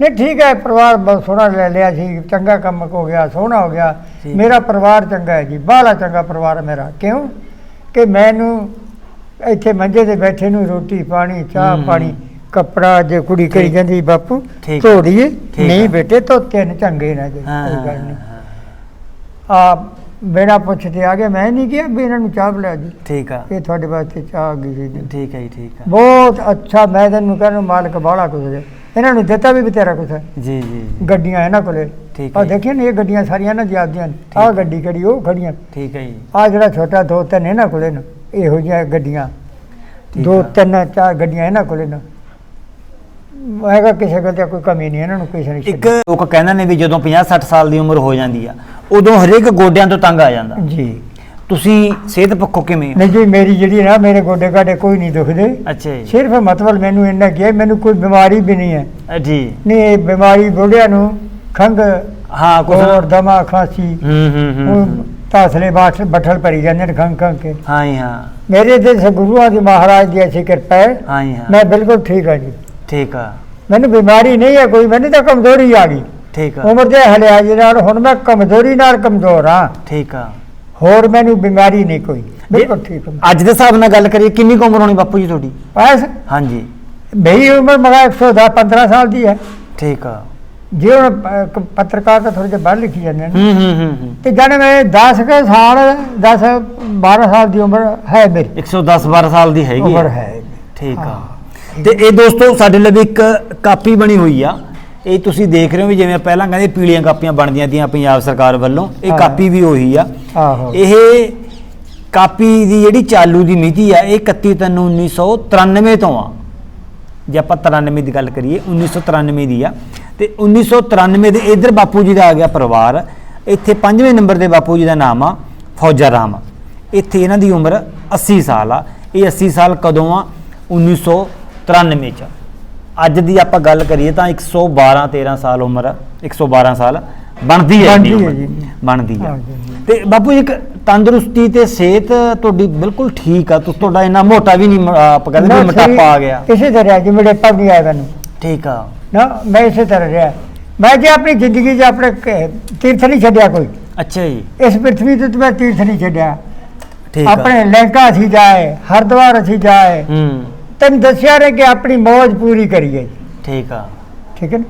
ਨਹੀਂ ਠੀਕ ਹੈ ਪਰਿਵਾਰ ਬਹੁਤ ਸੋਹਣਾ ਲੈ ਲਿਆ ਸੀ ਚੰਗਾ ਕੰਮ ਹੋ ਗਿਆ ਸੋਹਣਾ ਹੋ ਗਿਆ। ਠੀਕ। ਮੇਰਾ ਪਰਿਵਾਰ ਚੰਗਾ ਹੈ ਜੀ ਬਾਹਲਾ ਚੰਗਾ ਪਰਿਵਾਰ ਹੈ ਮੇਰਾ। ਕਿਉਂ? ਕਿ ਮੈਨੂੰ ਇੱਥੇ ਮੰਜੇ ਤੇ ਬੈਠੇ ਨੂੰ ਰੋਟੀ ਪਾਣੀ ਚਾਹ। ਪਾਣੀ ਕੱਪੜਾ ਜੇ ਕੁੜੀ ਕਰੀ ਠੀਕ। ਜਾਂਦੀ ਬਾਪੂ ਠੀਕ। ਨਹੀਂ ਹੈ। ਬੇਟੇ ਧੋਤੇ ਨੇ ਚੰਗੇ ਨਾ ਜੀ ਹਾਂ ਕੋਈ ਗੱਲ ਨਹੀਂ। ਹਾਂ, ਆ ਬਿਨਾ ਪੁੱਛਦੇ ਆ ਗਏ ਮੈਂ ਨਹੀਂ ਕਿਹਾ ਵੀ ਇਹਨਾਂ ਨੂੰ ਚਾਹ ਪਿਲਾ ਜੀ। ਠੀਕ ਆ। ਇਹ ਤੁਹਾਡੇ ਵਾਸਤੇ ਚਾਹ ਆ ਗਈ ਜੀ। ਠੀਕ ਹੈ ਜੀ ਠੀਕ ਆ। ਬਹੁਤ ਅੱਛਾ ਮੈਂ ਤੈਨੂੰ ਕਹਿੰਦਾ ਮਾਲਕ ਬਾਹਲਾ ਕੁਝ ਦੇ ਇਹਨਾਂ ਨੂੰ ਦਿੱਤਾ ਵੀ ਤੇਰਾ ਕੁਝ ਹੈ। ਜੀ ਜੀ ਗੱਡੀਆਂ ਇਹਨਾਂ ਕੋਲੇ। ਠੀਕ ਆ ਹੈ ਦੇਖਿਆ ਨੇ ਇਹ ਗੱਡੀਆਂ ਸਾਰੀਆਂ ਨਾ ਜਿਆਦੀਆਂ ਹੈ। ਗੱਡੀ ਖੜੀ ਉਹ ਖੜੀਆਂ। ਠੀਕ ਹੈ ਜੀ। ਆ ਜਿਹੜਾ ਛੋਟਾ ਦੋ ਤਿੰਨ ਇਹਨਾਂ ਕੋਲੇ ਨੇ ਇਹੋ ਜਿਹੀਆਂ ਗੱਡੀਆਂ। ਦੋ ਆ। ਤਿੰਨ ਚਾਰ ਗੱਡੀਆਂ ਇਹਨਾਂ ਕੋਲੇ ਨੇ। ਹੈਗਾ ਕਿਸੇ ਗੱਲ ਤੇ ਕੋਈ ਕਮੀ ਨਹੀਂ ਇਹਨਾਂ ਨੂੰ ਕਿਸੇ ਨੇ ਇੱਕ ਲੋਕ ਕਹਿੰਦੇ ਨੇ ਵੀ ਜਦੋਂ 50 60 ਸਾਲ ਦੀ ਉਮਰ ਹੋ ਜਾਂਦੀ ਆ ਉਦੋਂ ਹਰੇਕ ਗੋਡਿਆਂ ਤੋਂ ਤੰਗ ਆ ਜਾਂਦਾ। ਜੀ। ਤੁਸੀਂ ਸਿਹਤ ਪੱਖੋਂ ਕਿਵੇਂ? ਹੋ? ਨਹੀਂ ਜੀ ਮੇਰੀ ਜਿਹੜੀ ਨਾ ਮੇਰੇ ਗੋਡੇ ਗਾਡੇ ਕੋਈ ਨਹੀਂ ਦੁਖਦੇ। ਅੱਛਾ ਜੀ। ਸਿਰਫ ਮਤਲਬ ਮੈਨੂੰ ਇੰਨਾ ਹੈ ਮੈਨੂੰ ਕੋਈ ਬਿਮਾਰੀ ਵੀ ਨਹੀਂ ਹੈ। ਜੀ। ਨਹੀਂ ਇਹ ਬਿਮਾਰੀ ਬੁੱਢਿਆਂ ਨੂੰ ਖੰਗ ਹਾਂ ਕੁਝ ਹੋਰ ਦਮਾ ਖਾਂਸੀ ਹੂੰ ਹੂੰ ਹੂੰ। ਤਾਸਲੇ ਬਾਠ ਬੱਠਲ ਭਰੀ ਜਾਂਦੇ ਨੇ ਖੰਗ ਖੰਗ ਕੇ। ਹਾਂ ਹਾਂ। ਮੇਰੇ ਤੇ ਸ ਗੁਰੂਆਂ ਦੀ ਮਹਾਰਾਜ ਦੀ ਐਸੀ ਕਿਰਪਾ ਹੈ। ਹਾਂ ਹਾਂ। ਮੈਂ ਬਿਲਕੁਲ ਠੀਕ ਹਾਂ ਜੀ। ਠੀਕ ਆ। ਮੈਨੂੰ ਬਿਮਾਰੀ ਨਹੀਂ ਹੈ ਕੋਈ ਮੈਨੂੰ ਤਾਂ ਕਮਜ਼ੋਰੀ ਆ ਗਈ। ਠੀਕ ਆ। ਉਮਰ ਦੇ ਹਲਿਆਜ ਨਾਲ ਹੁਣ ਮੈਂ ਕਮਜ਼ੋਰੀ ਨਾਲ ਕਮਜ਼ੋਰ ਹਾਂ। ਠੀਕ ਆ। ਹੋਰ ਮੈਨੂੰ ਬਿਮਾਰੀ ਨਹੀਂ ਕੋਈ ਬਿਲਕੁਲ ਠੀਕ ਹਾਂ ਅੱਜ ਦੇ ਹਿਸਾਬ ਨਾਲ ਗੱਲ ਕਰੀਏ ਕਿੰਨੀ ਕੁ ਉਮਰ ਹੋਣੀ ਬਾਪੂ ਜੀ ਤੁਹਾਡੀ? ਬਸ। ਹਾਂਜੀ। ਮੇਰੀ ਉਮਰ ਮਗਾ 110 15 ਸਾਲ ਦੀ ਹੈ। ਠੀਕ ਆ। ਜੇ ਹੁਣ ਪੱਤਰਕਾਰ ਤਾਂ ਥੋੜੇ ਜਿਹਾ ਬਾਹਰ ਲਿਖੀ ਜਾਂਦੇ ਨੇ। ਹੂੰ ਹੂੰ ਹੂੰ ਤੇ ਜਾਣੇ ਮੈਂ 10 ਕੁ ਸਾਲ 10 12 ਸਾਲ ਦੀ ਉਮਰ ਹੈ ਮੇਰੀ। 110 12 ਸਾਲ ਦੀ ਹੈਗੀ ਉਮਰ ਆ। ਹੈ। ਠੀਕ ਆ। ਤੇ ਇਹ ਦੋਸਤੋ ਸਾਡੇ ਲਈ ਇੱਕ ਕਾਪੀ ਬਣੀ ਹੋਈ ਆ। ਇਹ ਤੁਸੀਂ ਦੇਖ ਰਹੇ ਹੋ ਵੀ ਜਿਵੇਂ ਪਹਿਲਾਂ ਕਹਿੰਦੇ ਪੀਲੀਆਂ ਕਾਪੀਆਂ ਬਣਦੀਆਂ ਤੀਆਂ ਪੰਜਾਬ ਸਰਕਾਰ ਵੱਲੋਂ। ਇਹ। ਕਾਪੀ ਵੀ ਉਹੀ ਆ। ਆਹੋ। ਇਹ ਕਾਪੀ ਦੀ ਜਿਹੜੀ ਚਾਲੂ ਦੀ ਮਿਤੀ ਆ ਇਹ 31 ਤਿੰਨ 1993 ਤੋਂ ਆ। ਜੇ ਆਪਾਂ 93 ਦੀ ਗੱਲ ਕਰੀਏ 1993 ਦੀ ਆ। ਤੇ 1993 ਦੇ ਇਧਰ ਬਾਪੂ ਜੀ ਦਾ ਆ ਗਿਆ ਪਰਿਵਾਰ। ਇੱਥੇ ਪੰਜਵੇਂ ਨੰਬਰ ਦੇ ਬਾਪੂ ਜੀ ਦਾ ਨਾਮ ਆ ਫੌਜਾ ਰਾਮ। ਇੱਥੇ ਇਹਨਾਂ ਦੀ ਉਮਰ 80 ਸਾਲ ਆ। ਇਹ 80 ਸਾਲ ਕਦੋਂ ਆ? 1993 ਚ। ਅੱਜ ਦੀ ਆਪਾਂ ਗੱਲ ਕਰੀਏ ਤਾਂ 112 13 ਸਾਲ ਉਮਰ ਆ 112 ਸਾਲ ਬਣਦੀ ਹੈ ਬਣਦੀ। ਜੀ। ਬਣਦੀ ਆ। ਤੇ ਬਾਪੂ ਇੱਕ ਤੰਦਰੁਸਤੀ ਤੇ ਸਿਹਤ ਤੁਹਾਡੀ ਬਿਲਕੁਲ ਠੀਕ ਆ। ਤੁਸ ਤੁਹਾਡਾ ਇੰਨਾ ਮੋਟਾ ਵੀ ਨਹੀਂ ਆਪਾਂ ਕਹਿੰਦੇ ਵੀ ਮੋਟਾਪਾ ਆ ਗਿਆ। ਇਸੇ ਤਰ੍ਹਾਂ ਜੀ ਮੇਰੇ ਪਾ ਨਹੀਂ ਆਇਆ ਮੈਨੂੰ। ਠੀਕ ਆ। ਨਾ ਮੈਂ ਇਸੇ ਤਰ੍ਹਾਂ ਰਿਹਾ। ਮੈਂ ਜੇ ਆਪਣੀ ਜ਼ਿੰਦਗੀ 'ਚ ਆਪਣੇ ਤੀਰਥ ਨਹੀਂ ਛੱਡਿਆ ਕੋਈ। ਅੱਛਾ ਜੀ। ਇਸ ਪ੍ਰithvi ਤੇ ਤਾਂ ਮੈਂ ਤੀਰਥ ਨਹੀਂ ਛੱਡਿਆ। ਠੀਕ ਆ। ਆਪਣੇ ਲੰਕਾ ਅਸੀਂ ਜਾਏ ਹਰਿਦੁਆਰ ਅਸੀਂ ਜਾਏ। ਹੂੰ। ਤੈਨੂੰ ਦੱਸਿਆ ਰੇ ਕਿ ਆਪਣੀ ਮੌਜ ਪੂਰੀ ਕਰੀਏ। ਠੀਕ ਆ। ਠੀਕ ਹੈ ਨਾ?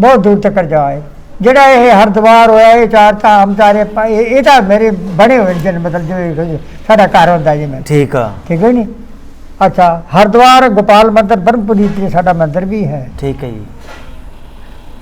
ਬਹੁਤ ਦੂਰ ਤੱਕ ਜਾਏ। ਜਿਹੜਾ ਇਹ ਹਰਿਦੁਆਰ ਹੋਇਆ ਇਹ ਚਾਰ ਧਾਮ ਚਾਰੇ ਪਾ- ਇਹ ਇਹ ਤਾਂ ਮੇਰੇ ਬਣੇ ਹੋਏ ਜਨ ਮਤਲਬ ਜੋ ਇਹ ਸਾਡਾ ਘਰ ਹੁੰਦਾ ਜੀ ਮੈਂ। ਠੀਕ ਆ। ਠੀਕ ਹੈ ਨਹੀਂ ਅੱਛਾ ਹਰਿਦੁਆਰ ਗੋਪਾਲ ਮੰਦਰ ਬ੍ਰਹਮਪੁਰੀ ਤੇ ਸਾਡਾ ਮੰਦਰ ਵੀ ਹੈ। ਠੀਕ ਹੈ ਜੀ।